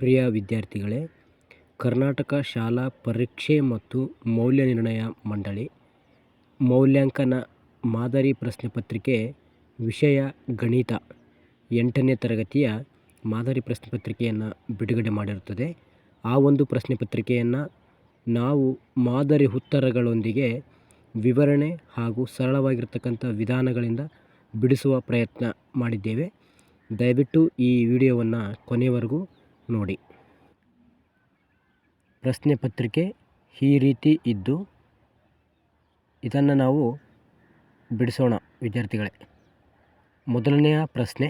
ಪ್ರಿಯ ವಿದ್ಯಾರ್ಥಿಗಳೇ, ಕರ್ನಾಟಕ ಶಾಲಾ ಪರೀಕ್ಷೆ ಮತ್ತು ಮೌಲ್ಯನಿರ್ಣಯ ಮಂಡಳಿ, ಮೌಲ್ಯಾಂಕನ ಮಾದರಿ ಪ್ರಶ್ನೆ ಪತ್ರಿಕೆ ವಿಷಯ ಗಣಿತ ಎಂಟನೇ ತರಗತಿಯ ಮಾದರಿ ಪ್ರಶ್ನೆ ಪತ್ರಿಕೆಯನ್ನು ಬಿಡುಗಡೆ ಮಾಡಿರುತ್ತದೆ. ಆ ಒಂದು ಪ್ರಶ್ನೆ ಪತ್ರಿಕೆಯನ್ನು ನಾವು ಮಾದರಿ ಉತ್ತರಗಳೊಂದಿಗೆ ವಿವರಣೆ ಹಾಗೂ ಸರಳವಾಗಿರ್ತಕ್ಕಂಥ ವಿಧಾನಗಳಿಂದ ಬಿಡಿಸುವ ಪ್ರಯತ್ನ ಮಾಡಿದ್ದೇವೆ. ದಯವಿಟ್ಟು ಈ ವಿಡಿಯೋವನ್ನು ಕೊನೆಯವರೆಗೂ ನೋಡಿ. ಪ್ರಶ್ನೆ ಪತ್ರಿಕೆ ಈ ರೀತಿ ಇದ್ದು, ಇದನ್ನು ನಾವು ಬಿಡಿಸೋಣ ವಿದ್ಯಾರ್ಥಿಗಳೇ. ಮೊದಲನೆಯ ಪ್ರಶ್ನೆ,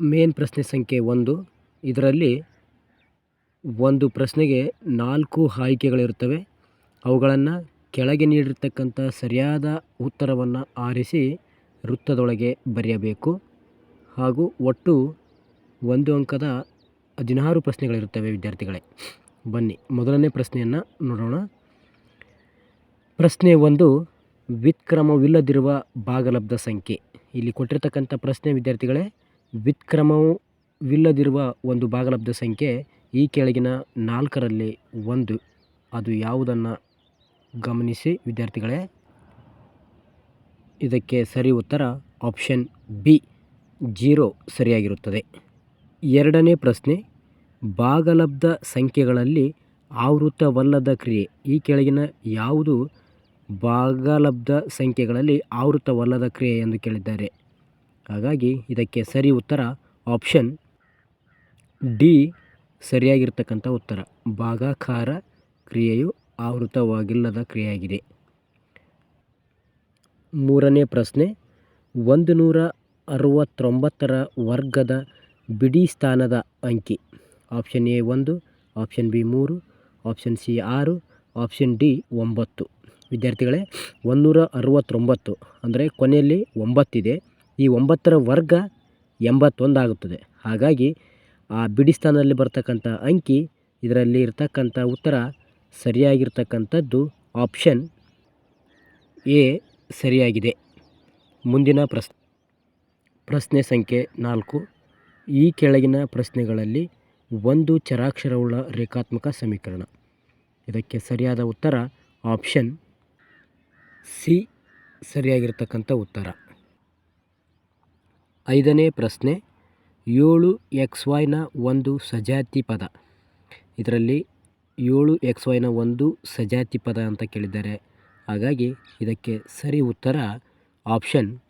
ಮೇನ್ ಪ್ರಶ್ನೆ ಸಂಖ್ಯೆ ಒಂದು. ಇದರಲ್ಲಿ ಒಂದು ಪ್ರಶ್ನೆಗೆ ನಾಲ್ಕು ಆಯ್ಕೆಗಳಿರುತ್ತವೆ. ಅವುಗಳನ್ನು ಕೆಳಗೆ ನೀಡಿರ್ತಕ್ಕಂಥ ಸರಿಯಾದ ಉತ್ತರವನ್ನು ಆರಿಸಿ ವೃತ್ತದೊಳಗೆ ಬರೆಯಬೇಕು. ಹಾಗೂ ಒಟ್ಟು ಒಂದು ಅಂಕದ ಹದಿನಾರು ಪ್ರಶ್ನೆಗಳಿರುತ್ತವೆ ವಿದ್ಯಾರ್ಥಿಗಳೇ. ಬನ್ನಿ, ಮೊದಲನೇ ಪ್ರಶ್ನೆಯನ್ನು ನೋಡೋಣ. ಪ್ರಶ್ನೆ ಒಂದು ವಿತ್ಕ್ರಮವಿಲ್ಲದಿರುವ ಭಾಗಲಬ್ಧ ಸಂಖ್ಯೆ. ಇಲ್ಲಿ ಕೊಟ್ಟಿರ್ತಕ್ಕಂಥ ಪ್ರಶ್ನೆ ವಿದ್ಯಾರ್ಥಿಗಳೇ ವಿತ್ಕ್ರಮವಿಲ್ಲದಿರುವ ಒಂದು ಭಾಗಲಬ್ಧ ಸಂಖ್ಯೆ ಈ ಕೆಳಗಿನ ನಾಲ್ಕರಲ್ಲಿ ಒಂದು. ಅದು ಯಾವುದನ್ನು ಗಮನಿಸಿ ವಿದ್ಯಾರ್ಥಿಗಳೇ? ಇದಕ್ಕೆ ಸರಿ ಉತ್ತರ ಆಪ್ಷನ್ ಬಿ. ಜೀರೋ ಸರಿಯಾಗಿರುತ್ತದೆ. ಎರಡನೇ ಪ್ರಶ್ನೆ ಭಾಗಲಬ್ಧ ಸಂಖ್ಯೆಗಳಲ್ಲಿ ಆವೃತವಲ್ಲದ ಕ್ರಿಯೆ. ಈ ಕೆಳಗಿನ ಯಾವುದು ಭಾಗಲಬ್ಧ ಸಂಖ್ಯೆಗಳಲ್ಲಿ ಆವೃತವಲ್ಲದ ಕ್ರಿಯೆ ಎಂದು ಕೇಳಿದ್ದಾರೆ. ಹಾಗಾಗಿ ಇದಕ್ಕೆ ಸರಿ ಉತ್ತರ ಆಪ್ಷನ್ ಡಿ ಸರಿಯಾಗಿರ್ತಕ್ಕಂಥ ಉತ್ತರ. ಭಾಗಾಕಾರ ಕ್ರಿಯೆಯು ಆವೃತವಾಗಿಲ್ಲದ ಕ್ರಿಯೆಯಾಗಿದೆ. ಮೂರನೇ ಪ್ರಶ್ನೆ, ಒಂದು ನೂರ ಅರವತ್ತೊಂಬತ್ತರ ವರ್ಗದ ಬಿಡಿ ಸ್ಥಾನದ ಅಂಕಿ. ಆಪ್ಷನ್ ಎ ಒಂದು, ಆಪ್ಷನ್ ಬಿ ಮೂರು, ಆಪ್ಷನ್ ಸಿ ಆರು, ಆಪ್ಷನ್ ಡಿ ಒಂಬತ್ತು. ವಿದ್ಯಾರ್ಥಿಗಳೇ ಒಂದುನೂರ ಅರವತ್ತೊಂಬತ್ತು ಅಂದರೆ ಕೊನೆಯಲ್ಲಿ ಒಂಬತ್ತಿದೆ. ಈ ಒಂಬತ್ತರ ವರ್ಗ ಎಂಬತ್ತೊಂದು ಆಗುತ್ತದೆ ಹಾಗಾಗಿ ಆ ಬಿಡಿ ಸ್ಥಾನದಲ್ಲಿ ಬರ್ತಕ್ಕಂಥ ಅಂಕಿ, ಇದರಲ್ಲಿ ಇರ್ತಕ್ಕಂಥ ಉತ್ತರ ಸರಿಯಾಗಿರ್ತಕ್ಕಂಥದ್ದು ಆಪ್ಷನ್ ಎ ಸರಿಯಾಗಿದೆ. ಮುಂದಿನ ಪ್ರಶ್ನೆ ಪ್ರಶ್ನೆ ಸಂಖ್ಯೆ ನಾಲ್ಕು. ಈ ಕೆಳಗಿನ ಪ್ರಶ್ನೆಗಳಲ್ಲಿ ಒಂದು ಚರಾಕ್ಷರವುಳ್ಳ ರೇಖಾತ್ಮಕ ಸಮೀಕರಣ. ಇದಕ್ಕೆ ಸರಿಯಾದ ಉತ್ತರ ಆಪ್ಷನ್ ಸಿ ಸರಿಯಾಗಿರ್ತಕ್ಕಂಥ ಉತ್ತರ. ಐದನೇ ಪ್ರಶ್ನೆ ಏಳು ಎಕ್ಸ್ ವೈನ ಒಂದು ಸಜಾತಿ ಪದ. ಇದರಲ್ಲಿ ಏಳು ಎಕ್ಸ್ ವೈನ ಒಂದು ಸಜಾತಿ ಪದ ಅಂತ ಕೇಳಿದ್ದಾರೆ. ಹಾಗಾಗಿ ಇದಕ್ಕೆ ಸರಿ ಉತ್ತರ ಆಪ್ಷನ್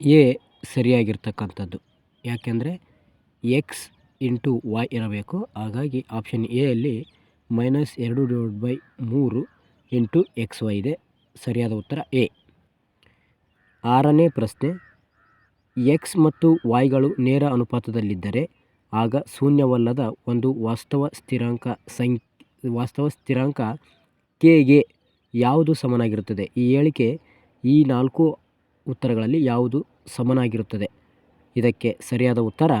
ಎ ಸರಿಯಾಗಿರ್ತಕ್ಕಂಥದ್ದು. ಯಾಕೆಂದರೆ ಎಕ್ಸ್ ಇಂಟು ವೈ ಇರಬೇಕು. ಹಾಗಾಗಿ ಆಪ್ಷನ್ ಎಯಲ್ಲಿ ಮೈನಸ್ ಎರಡು ಡಿವೈಡ್ ಬೈ ಮೂರು ಇಂಟು ಎಕ್ಸ್ ವೈ ಇದೆ. ಸರಿಯಾದ ಉತ್ತರ ಎ ಆರನೇ ಪ್ರಶ್ನೆ. ಎಕ್ಸ್ ಮತ್ತು ವೈಗಳು ನೇರ ಅನುಪಾತದಲ್ಲಿದ್ದರೆ ಆಗ ಶೂನ್ಯವಲ್ಲದ ಒಂದು ವಾಸ್ತವ ಸ್ಥಿರಾಂಕ ಸಂಖ್ ವಾಸ್ತವ ಸ್ಥಿರಾಂಕ ಕೆಗೆ ಯಾವುದು ಸಮನಾಗಿರುತ್ತದೆ? ಈ ಹೇಳಿಕೆ ಈ ನಾಲ್ಕು ಉತ್ತರಗಳಲ್ಲಿ ಯಾವುದು ಸಮನಾಗಿರುತ್ತದೆ? ಇದಕ್ಕೆ ಸರಿಯಾದ ಉತ್ತರ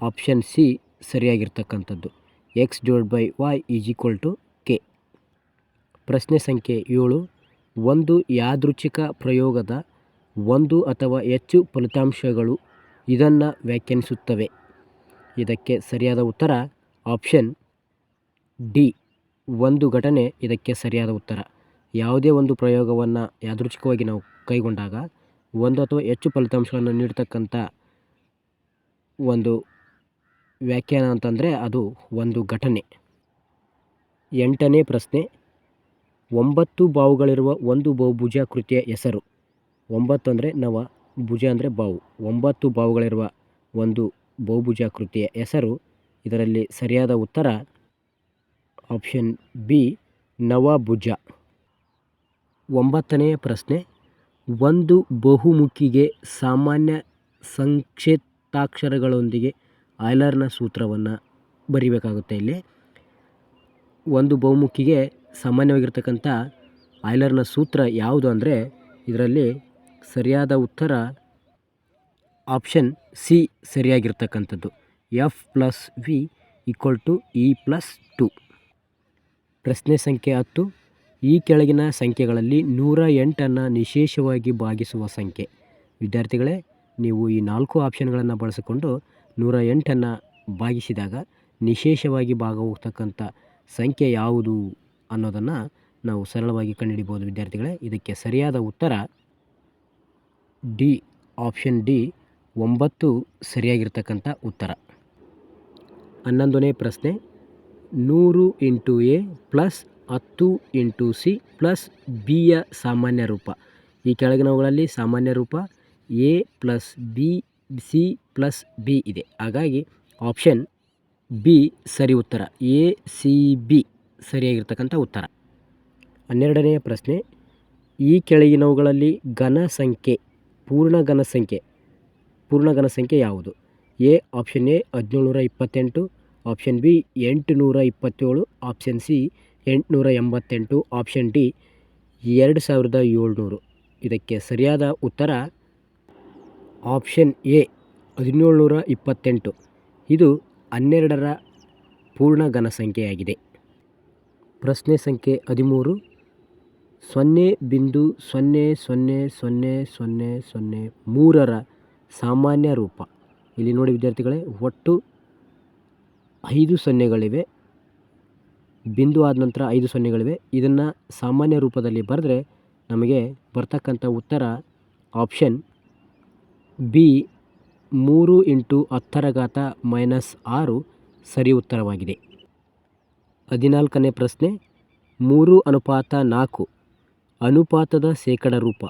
option C ಸರಿಯಾಗಿರ್ತಕ್ಕಂಥದ್ದು. X divide by Y is equal to K ಪ್ರಶ್ನೆ ಸಂಖ್ಯೆ ಏಳು. ಒಂದು ಯಾದೃಚ್ಛಿಕ ಪ್ರಯೋಗದ ಒಂದು ಅಥವಾ ಹೆಚ್ಚು ಫಲಿತಾಂಶಗಳು ಇದನ್ನು ವ್ಯಾಖ್ಯಾನಿಸುತ್ತವೆ. ಇದಕ್ಕೆ ಸರಿಯಾದ ಉತ್ತರ ಆಪ್ಷನ್ ಡಿ ಒಂದು ಘಟನೆ ಇದಕ್ಕೆ ಸರಿಯಾದ ಉತ್ತರ. ಯಾವುದೇ ಒಂದು ಪ್ರಯೋಗವನ್ನು ಯಾದೃಚ್ಛಿಕವಾಗಿ ನಾವು ಕೈಗೊಂಡಾಗ ಒಂದು ಅಥವಾ ಹೆಚ್ಚು ಫಲಿತಾಂಶಗಳನ್ನು ನೀಡತಕ್ಕಂಥ ಒಂದು ವ್ಯಾಖ್ಯಾನ ಅಂತಂದರೆ ಅದು ಒಂದು ಘಟನೆ. ಎಂಟನೇ ಪ್ರಶ್ನೆ, ಒಂಬತ್ತು ಬಾವುಗಳಿರುವ ಒಂದು ಬಹುಭುಜಾಕೃತಿಯ ಹೆಸರು. ಒಂಬತ್ತು ಅಂದರೆ ನವ, ಭುಜ ಅಂದರೆ ಬಾವು. ಒಂಬತ್ತು ಬಾವುಗಳಿರುವ ಒಂದು ಬಹುಭುಜಾಕೃತಿಯ ಹೆಸರು, ಇದರಲ್ಲಿ ಸರಿಯಾದ ಉತ್ತರ ಆಪ್ಷನ್ ಬಿ ನವಭುಜ ಒಂಬತ್ತನೆಯ ಪ್ರಶ್ನೆ, ಒಂದು ಬಹುಮುಖಿಗೆ ಸಾಮಾನ್ಯ ಸಂಕ್ಷೇಪ್ತಾಕ್ಷರಗಳೊಂದಿಗೆ ಆಯ್ಲರ್ನ ಸೂತ್ರವನ್ನು ಬರಿಬೇಕಾಗುತ್ತೆ ಇಲ್ಲಿ. ಒಂದು ಬಹುಮುಖಿಗೆ ಸಾಮಾನ್ಯವಾಗಿರ್ತಕ್ಕಂಥ ಆಯ್ಲರ್ನ ಸೂತ್ರ ಯಾವುದು ಅಂದರೆ ಇದರಲ್ಲಿ ಸರಿಯಾದ ಉತ್ತರ option C ಸರಿಯಾಗಿರ್ತಕ್ಕಂಥದ್ದು. F plus V equal to E plus two. ಪ್ರಶ್ನೆ ಸಂಖ್ಯೆ ಹತ್ತು. ಈ ಕೆಳಗಿನ ಸಂಖ್ಯೆಗಳಲ್ಲಿ ನೂರ ಎಂಟನ್ನು ನಿಶೇಷವಾಗಿ ಭಾಗಿಸುವ ಸಂಖ್ಯೆ. ವಿದ್ಯಾರ್ಥಿಗಳೇ, ನೀವು ಈ ನಾಲ್ಕು ಆಪ್ಷನ್ಗಳನ್ನು ಬಳಸಿಕೊಂಡು ನೂರ ಎಂಟನ್ನು ಭಾಗಿಸಿದಾಗ ನಿಶೇಷವಾಗಿ ಭಾಗವಹಿಸ್ತಕ್ಕಂಥ ಸಂಖ್ಯೆ ಯಾವುದು ಅನ್ನೋದನ್ನು ನಾವು ಸರಳವಾಗಿ ಕಂಡುಹಿಡಿಬೋದು ವಿದ್ಯಾರ್ಥಿಗಳೇ. ಇದಕ್ಕೆ ಸರಿಯಾದ ಉತ್ತರ ಡಿ, ಆಪ್ಷನ್ ಡಿ, ಒಂಬತ್ತು ಸರಿಯಾಗಿರ್ತಕ್ಕಂಥ ಉತ್ತರ. ಹನ್ನೊಂದನೇ ಪ್ರಶ್ನೆ, ನೂರು ಇಂಟು ಎ ಪ್ಲಸ್ ಹತ್ತು ಇಂಟು ಸಿ ಪ್ಲಸ್ ಬಿಯ ಸಾಮಾನ್ಯ ರೂಪ. ಈ ಕೆಳಗಿನವುಗಳಲ್ಲಿ ಸಾಮಾನ್ಯ ರೂಪ A plus B, C plus B ಇದೆ. ಹಾಗಾಗಿ ಆಪ್ಷನ್ ಬಿ ಸರಿ ಉತ್ತರ. ಎ, ಸಿ, ಬಿ ಸರಿಯಾಗಿರ್ತಕ್ಕಂಥ ಉತ್ತರ. ಹನ್ನೆರಡನೆಯ ಪ್ರಶ್ನೆ, ಈ ಕೆಳಗಿನವುಗಳಲ್ಲಿ ಘನ ಸಂಖ್ಯೆ, ಪೂರ್ಣ ಘನ ಸಂಖ್ಯೆ, ಪೂರ್ಣ ಘನ ಸಂಖ್ಯೆ ಯಾವುದು? ಎ, ಆಪ್ಷನ್ ಎ ಹದಿನೇಳುನೂರ ಇಪ್ಪತ್ತೆಂಟು, ಆಪ್ಷನ್ ಬಿ ಎಂಟುನೂರ ಇಪ್ಪತ್ತೇಳು, ಆಪ್ಷನ್ ಸಿ ಎಂಟುನೂರ ಎಂಬತ್ತೆಂಟು, ಆಪ್ಷನ್ ಡಿ, ಎರಡು ಸಾವಿರದ ಏಳ್ನೂರು. ಇದಕ್ಕೆ ಸರಿಯಾದ ಉತ್ತರ ಆಪ್ಷನ್ ಎ. ಹದಿನೇಳುನೂರ ಇಪ್ಪತ್ತೆಂಟು ಇದು ಹನ್ನೆರಡರ ಪೂರ್ಣ ಘನ ಸಂಖ್ಯೆಯಾಗಿದೆ ಪ್ರಶ್ನೆ ಸಂಖ್ಯೆ ಹದಿಮೂರು. ಸೊನ್ನೆ ಬಿಂದು ಸೊನ್ನೆ ಸೊನ್ನೆ ಸೊನ್ನೆ ಸೊನ್ನೆ ಸೊನ್ನೆ ಮೂರರ ಸಾಮಾನ್ಯ ರೂಪ. ಇಲ್ಲಿ ನೋಡಿ ವಿದ್ಯಾರ್ಥಿಗಳೇ, ಒಟ್ಟು ಐದು ಸೊನ್ನೆಗಳಿವೆ. ಬಿಂದು ಆದ ನಂತರ ಐದು ಸೊನ್ನೆಗಳಿವೆ. ಇದನ್ನು ಸಾಮಾನ್ಯ ರೂಪದಲ್ಲಿ ಬರೆದ್ರೆ ನಮಗೆ ಬರ್ತಕ್ಕಂಥ ಉತ್ತರ ಆಪ್ಷನ್ ಬಿ ಮೂರು ಇಂಟು ಹತ್ತರ ಘಾತ ಮೈನಸ್ ಆರು ಸರಿ ಉತ್ತರವಾಗಿದೆ. ಹದಿನಾಲ್ಕನೇ ಪ್ರಶ್ನೆ, ಮೂರು ಅನುಪಾತ ನಾಲ್ಕು, ಅನುಪಾತದ ಶೇಕಡ ರೂಪ.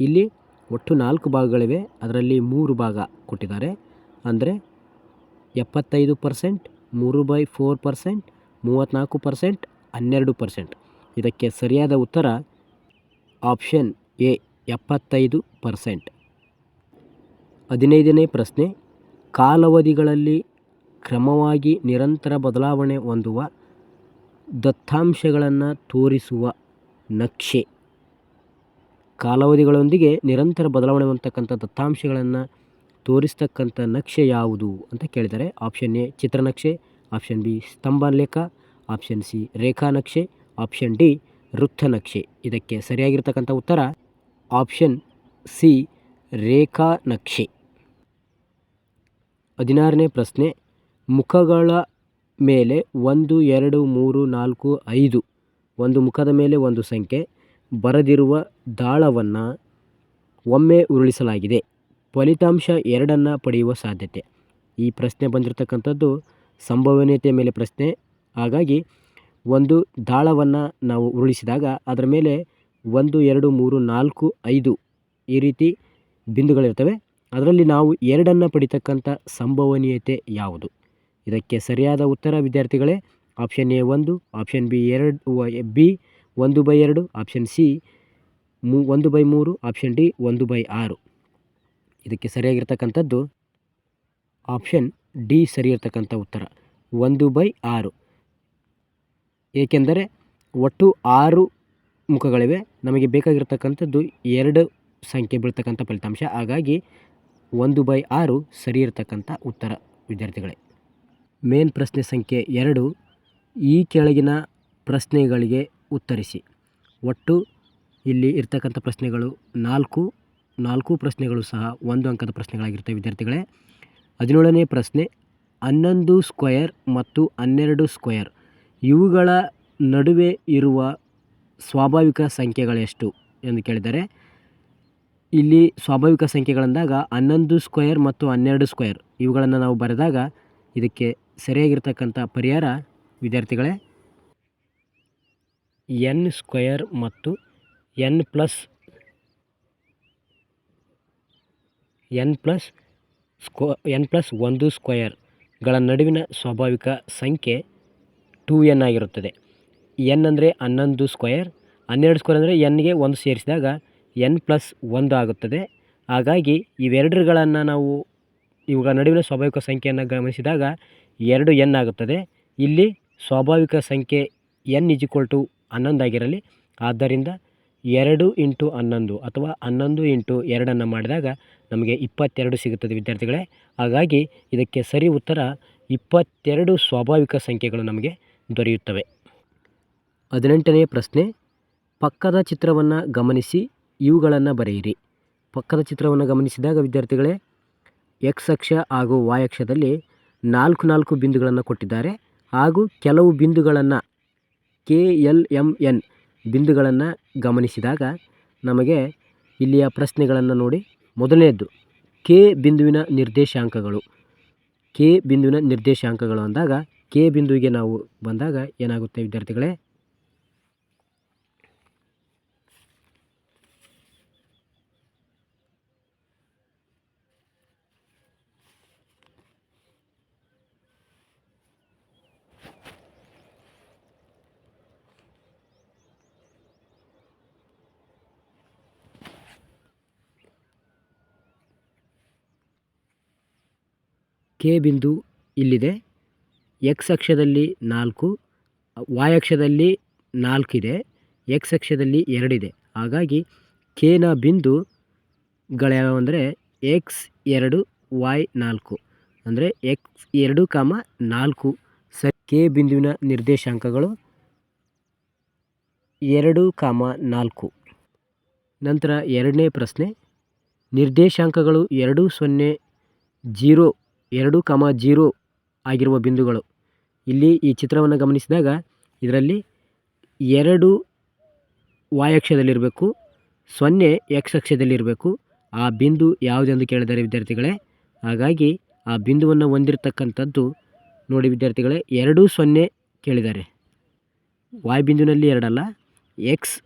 ಇಲ್ಲಿ ಒಟ್ಟು ನಾಲ್ಕು ಭಾಗಗಳಿವೆ, ಅದರಲ್ಲಿ ಮೂರು ಭಾಗ ಕೊಟ್ಟಿದ್ದಾರೆ. ಅಂದರೆ ಎಪ್ಪತ್ತೈದು ಪರ್ಸೆಂಟ್, ಮೂರು ಬೈ ಫೋರ್ ಪರ್ಸೆಂಟ್, ಮೂವತ್ತ್ನಾಲ್ಕು ಪರ್ಸೆಂಟ್, ಹನ್ನೆರಡು ಪರ್ಸೆಂಟ್. ಇದಕ್ಕೆ ಸರಿಯಾದ ಉತ್ತರ ಆಪ್ಷನ್ ಎ, ಎಪ್ಪತ್ತೈದು ಪರ್ಸೆಂಟ್. ಹದಿನೈದನೇ ಪ್ರಶ್ನೆ, ಕಾಲಾವಧಿಗಳಲ್ಲಿ ಕ್ರಮವಾಗಿ ನಿರಂತರ ಬದಲಾವಣೆ ಹೊಂದುವ ದತ್ತಾಂಶಗಳನ್ನು ತೋರಿಸುವ ನಕ್ಷೆ. ಕಾಲಾವಧಿಗಳೊಂದಿಗೆ ನಿರಂತರ ಬದಲಾವಣೆ ಹೊಂದತಕ್ಕಂಥ ದತ್ತಾಂಶಗಳನ್ನು ತೋರಿಸ್ತಕ್ಕಂಥ ನಕ್ಷೆ ಯಾವುದು ಅಂತ ಕೇಳಿದರೆ ಆಪ್ಷನ್ ಎ ಚಿತ್ರನಕ್ಷೆ, ಆಪ್ಷನ್ ಬಿ ಸ್ತಂಭ ಲೇಖ ಆಪ್ಷನ್ ಸಿ ರೇಖಾ ನಕ್ಷೆ ಆಪ್ಷನ್ ಡಿ ವೃತ್ತ ನಕ್ಷೆ ಇದಕ್ಕೆ ಸರಿಯಾಗಿರ್ತಕ್ಕಂಥ ಉತ್ತರ ಆಪ್ಷನ್ ಸಿ ರೇಖಾ ನಕ್ಷೆ ಹದಿನಾರನೇ ಪ್ರಶ್ನೆ, ಮುಖಗಳ ಮೇಲೆ ಒಂದು, ಎರಡು, ಮೂರು, ನಾಲ್ಕು, ಐದು, ಒಂದು ಮುಖದ ಮೇಲೆ ಒಂದು ಸಂಖ್ಯೆ ಬರೆದಿರುವ ದಾಳವನ್ನು ಒಮ್ಮೆ ಉರುಳಿಸಲಾಗಿದೆ. ಫಲಿತಾಂಶ ಎರಡನ್ನು ಪಡೆಯುವ ಸಾಧ್ಯತೆ. ಈ ಪ್ರಶ್ನೆ ಬಂದಿರತಕ್ಕಂಥದ್ದು ಸಂಭವನೀಯತೆ ಮೇಲೆ ಪ್ರಶ್ನೆ. ಹಾಗಾಗಿ ಒಂದು ದಾಳವನ್ನು ನಾವು ಉರುಳಿಸಿದಾಗ ಅದರ ಮೇಲೆ ಒಂದು, ಎರಡು, ಮೂರು, ನಾಲ್ಕು, ಐದು ಈ ರೀತಿ ಬಿಂದುಗಳಿರ್ತವೆ. ಅದರಲ್ಲಿ ನಾವು ಎರಡನ್ನು ಪಡಿತಕ್ಕಂಥ ಸಂಭವನೀಯತೆ ಯಾವುದು? ಇದಕ್ಕೆ ಸರಿಯಾದ ಉತ್ತರ ವಿದ್ಯಾರ್ಥಿಗಳೇ ಆಪ್ಷನ್ ಎ ಒಂದು ಆಪ್ಷನ್ ಬಿ ಎರಡು ಬಿ ಒಂದು ಬೈ ಎರಡು ಆಪ್ಷನ್ ಸಿ ಮೂ, ಒಂದು ಬೈ ಮೂರು ಆಪ್ಷನ್ ಡಿ ಒಂದು ಬೈ ಆರು. ಇದಕ್ಕೆ ಸರಿಯಾಗಿರ್ತಕ್ಕಂಥದ್ದು ಆಪ್ಷನ್ ಡಿ ಸರಿ ಇರ್ತಕ್ಕಂಥ ಉತ್ತರ, ಒಂದು ಬೈ ಆರು. ಏಕೆಂದರೆ ಒಟ್ಟು ಆರು ಮುಖಗಳಿವೆ, ನಮಗೆ ಬೇಕಾಗಿರ್ತಕ್ಕಂಥದ್ದು ಎರಡು ಸಂಖ್ಯೆ ಬೀಳ್ತಕ್ಕಂಥ ಫಲಿತಾಂಶ. ಹಾಗಾಗಿ ಒಂದು ಬೈ ಆರು ಸರಿ ಇರತಕ್ಕಂಥ ಉತ್ತರ, ವಿದ್ಯಾರ್ಥಿಗಳೇ. ಮೇನ್ ಪ್ರಶ್ನೆ ಸಂಖ್ಯೆ ಎರಡು, ಈ ಕೆಳಗಿನ ಪ್ರಶ್ನೆಗಳಿಗೆ ಉತ್ತರಿಸಿ. ಒಟ್ಟು ಇಲ್ಲಿ ಇರ್ತಕ್ಕಂಥ ಪ್ರಶ್ನೆಗಳು ನಾಲ್ಕು ನಾಲ್ಕು ಪ್ರಶ್ನೆಗಳು ಸಹ ಒಂದು ಅಂಕದ ಪ್ರಶ್ನೆಗಳಾಗಿರ್ತವೆ, ವಿದ್ಯಾರ್ಥಿಗಳೇ. ಹದಿನೇಳನೇ ಪ್ರಶ್ನೆ, ಹನ್ನೊಂದು ಸ್ಕ್ವಯರ್ ಮತ್ತು ಹನ್ನೆರಡು ಸ್ಕ್ವಯರ್ ಇವುಗಳ ನಡುವೆ ಇರುವ ಸ್ವಾಭಾವಿಕ ಸಂಖ್ಯೆಗಳೆಷ್ಟು ಎಂದು ಕೇಳಿದ್ದಾರೆ ಇಲ್ಲಿ ಸ್ವಾಭಾವಿಕ ಸಂಖ್ಯೆಗಳಂದಾಗ ಹನ್ನೊಂದು ಸ್ಕ್ವಯರ್ ಮತ್ತು ಹನ್ನೆರಡು ಸ್ಕ್ವಯರ್ ಇವುಗಳನ್ನು ನಾವು ಬರೆದಾಗ ಇದಕ್ಕೆ ಸರಿಯಾಗಿರ್ತಕ್ಕಂಥ ಪರಿಹಾರ ವಿದ್ಯಾರ್ಥಿಗಳೇ ಎನ್ ಸ್ಕ್ವಯರ್ ಮತ್ತು N plus N plus square N plus ಒಂದು ಸ್ಕ್ವಯರ್ಗಳ ನಡುವಿನ ಸ್ವಾಭಾವಿಕ ಸಂಖ್ಯೆ ಟೂ ಎನ್ ಆಗಿರುತ್ತದೆ. ಎನ್ ಅಂದರೆ ಹನ್ನೊಂದು ಸ್ಕ್ವಯರ್ ಹನ್ನೆರಡು ಸ್ಕ್ವಯರ್ ಅಂದರೆ ಎನ್ಗೆ ಒಂದು ಸೇರಿಸಿದಾಗ ಎನ್ ಪ್ಲಸ್ ಒಂದು ಆಗುತ್ತದೆ. ಹಾಗಾಗಿ ಇವೆರಡುಗಳನ್ನು ನಾವು ಇವುಗಳ ನಡುವಿನ ಸ್ವಾಭಾವಿಕ ಸಂಖ್ಯೆಯನ್ನು ಗಮನಿಸಿದಾಗ ಎರಡು ಎನ್ ಆಗುತ್ತದೆ. ಇಲ್ಲಿ ಸ್ವಾಭಾವಿಕ ಸಂಖ್ಯೆ ಎನ್ ಇಸ್ ಟು ಹನ್ನೊಂದಾಗಿರಲಿ ಆದ್ದರಿಂದ ಎರಡು ಇಂಟು ಹನ್ನೊಂದು ಅಥವಾ ಹನ್ನೊಂದು ಇಂಟು ಎರಡನ್ನು ಮಾಡಿದಾಗ ನಮಗೆ ಇಪ್ಪತ್ತೆರಡು ಸಿಗುತ್ತದೆ ವಿದ್ಯಾರ್ಥಿಗಳೇ. ಹಾಗಾಗಿ ಇದಕ್ಕೆ ಸರಿ ಉತ್ತರ ಇಪ್ಪತ್ತೆರಡು ಸ್ವಾಭಾವಿಕ ಸಂಖ್ಯೆಗಳು ನಮಗೆ ದೊರೆಯುತ್ತವೆ. ಹದಿನೆಂಟನೇ ಪ್ರಶ್ನೆ. ಪಕ್ಕದ ಚಿತ್ರವನ್ನು ಗಮನಿಸಿ. ಇವುಗಳನ್ನು ಬರೆಯಿರಿ. ಪಕ್ಕದ ಚಿತ್ರವನ್ನು ಗಮನಿಸಿದಾಗ ವಿದ್ಯಾರ್ಥಿಗಳೇ, ಎಕ್ಸ್ ಅಕ್ಷ ಹಾಗೂ ವಾಯ್ ಅಕ್ಷದಲ್ಲಿ ನಾಲ್ಕು ನಾಲ್ಕು ಬಿಂದುಗಳನ್ನು ಕೊಟ್ಟಿದ್ದಾರೆ ಹಾಗೂ ಕೆಲವು ಬಿಂದುಗಳನ್ನು ಕೆ ಎಲ್ ಎಂ ಎನ್ ಬಿಂದುಗಳನ್ನು ಗಮನಿಸಿದಾಗ ನಮಗೆ ಇಲ್ಲಿಯ ಪ್ರಶ್ನೆಗಳನ್ನು ನೋಡಿ. ಮೊದಲನೆಯದ್ದು, ಕೆ ಬಿಂದುವಿನ ನಿರ್ದೇಶಾಂಕಗಳು. ಕೆ ಬಿಂದುವಿನ ನಿರ್ದೇಶಾಂಕಗಳು ಅಂದಾಗ, ಕೆ ಬಿಂದುವಿಗೆ ನಾವು ಬಂದಾಗ ಏನಾಗುತ್ತೆ ವಿದ್ಯಾರ್ಥಿಗಳೇ ಕೆ ಬಿಂದು ಇಲ್ಲಿದೆ. ಎಕ್ಸ್ ಅಕ್ಷದಲ್ಲಿ ನಾಲ್ಕು ವಾಯ್ ಅಕ್ಷದಲ್ಲಿ ನಾಲ್ಕಿದೆ. ಎಕ್ಸ್ ಅಕ್ಷದಲ್ಲಿ ಎರಡಿದೆ. ಹಾಗಾಗಿ ಕೆನ ಬಿಂದುಗಳ್ಯಾವು ಅಂದರೆ ಎಕ್ಸ್ ಎರಡು ವಾಯ್ ನಾಲ್ಕು. ಅಂದರೆ ಎಕ್ಸ್ ಎರಡು ಕಾಮ ನಾಲ್ಕು. ಸ ಕೆ ಬಿಂದುವಿನ ನಿರ್ದೇಶಾಂಕಗಳು ಎರಡು ಕಾಮ ನಾಲ್ಕು. ನಂತರ ಎರಡನೇ ಪ್ರಶ್ನೆ, ನಿರ್ದೇಶಾಂಕಗಳು ಎರಡು, ಸೊನ್ನೆ, ಜೀರೋ ಎರಡು ಕಾಮ ಜೀರೋ ಆಗಿರುವ ಬಿಂದುಗಳು. ಇಲ್ಲಿ ಈ ಚಿತ್ರವನ್ನು ಗಮನಿಸಿದಾಗ ಇದರಲ್ಲಿ ಎರಡು ವಾಯಕ್ಷದಲ್ಲಿರಬೇಕು, ಸೊನ್ನೆ ಎಕ್ಸ್ ಅಕ್ಷದಲ್ಲಿರಬೇಕು ಆ ಬಿಂದು ಯಾವುದೆಂದು ಕೇಳಿದ್ದಾರೆ ವಿದ್ಯಾರ್ಥಿಗಳೇ? ಹಾಗಾಗಿ ಆ ಬಿಂದುವನ್ನು ಹೊಂದಿರತಕ್ಕಂಥದ್ದು ನೋಡಿ ವಿದ್ಯಾರ್ಥಿಗಳೇ, ಎರಡು ಸೊನ್ನೆ ಕೇಳಿದ್ದಾರೆ. ವಾಯ್ ಬಿಂದುವಿನಲ್ಲಿ ಎರಡಲ್ಲ, ಎಕ್ಸ್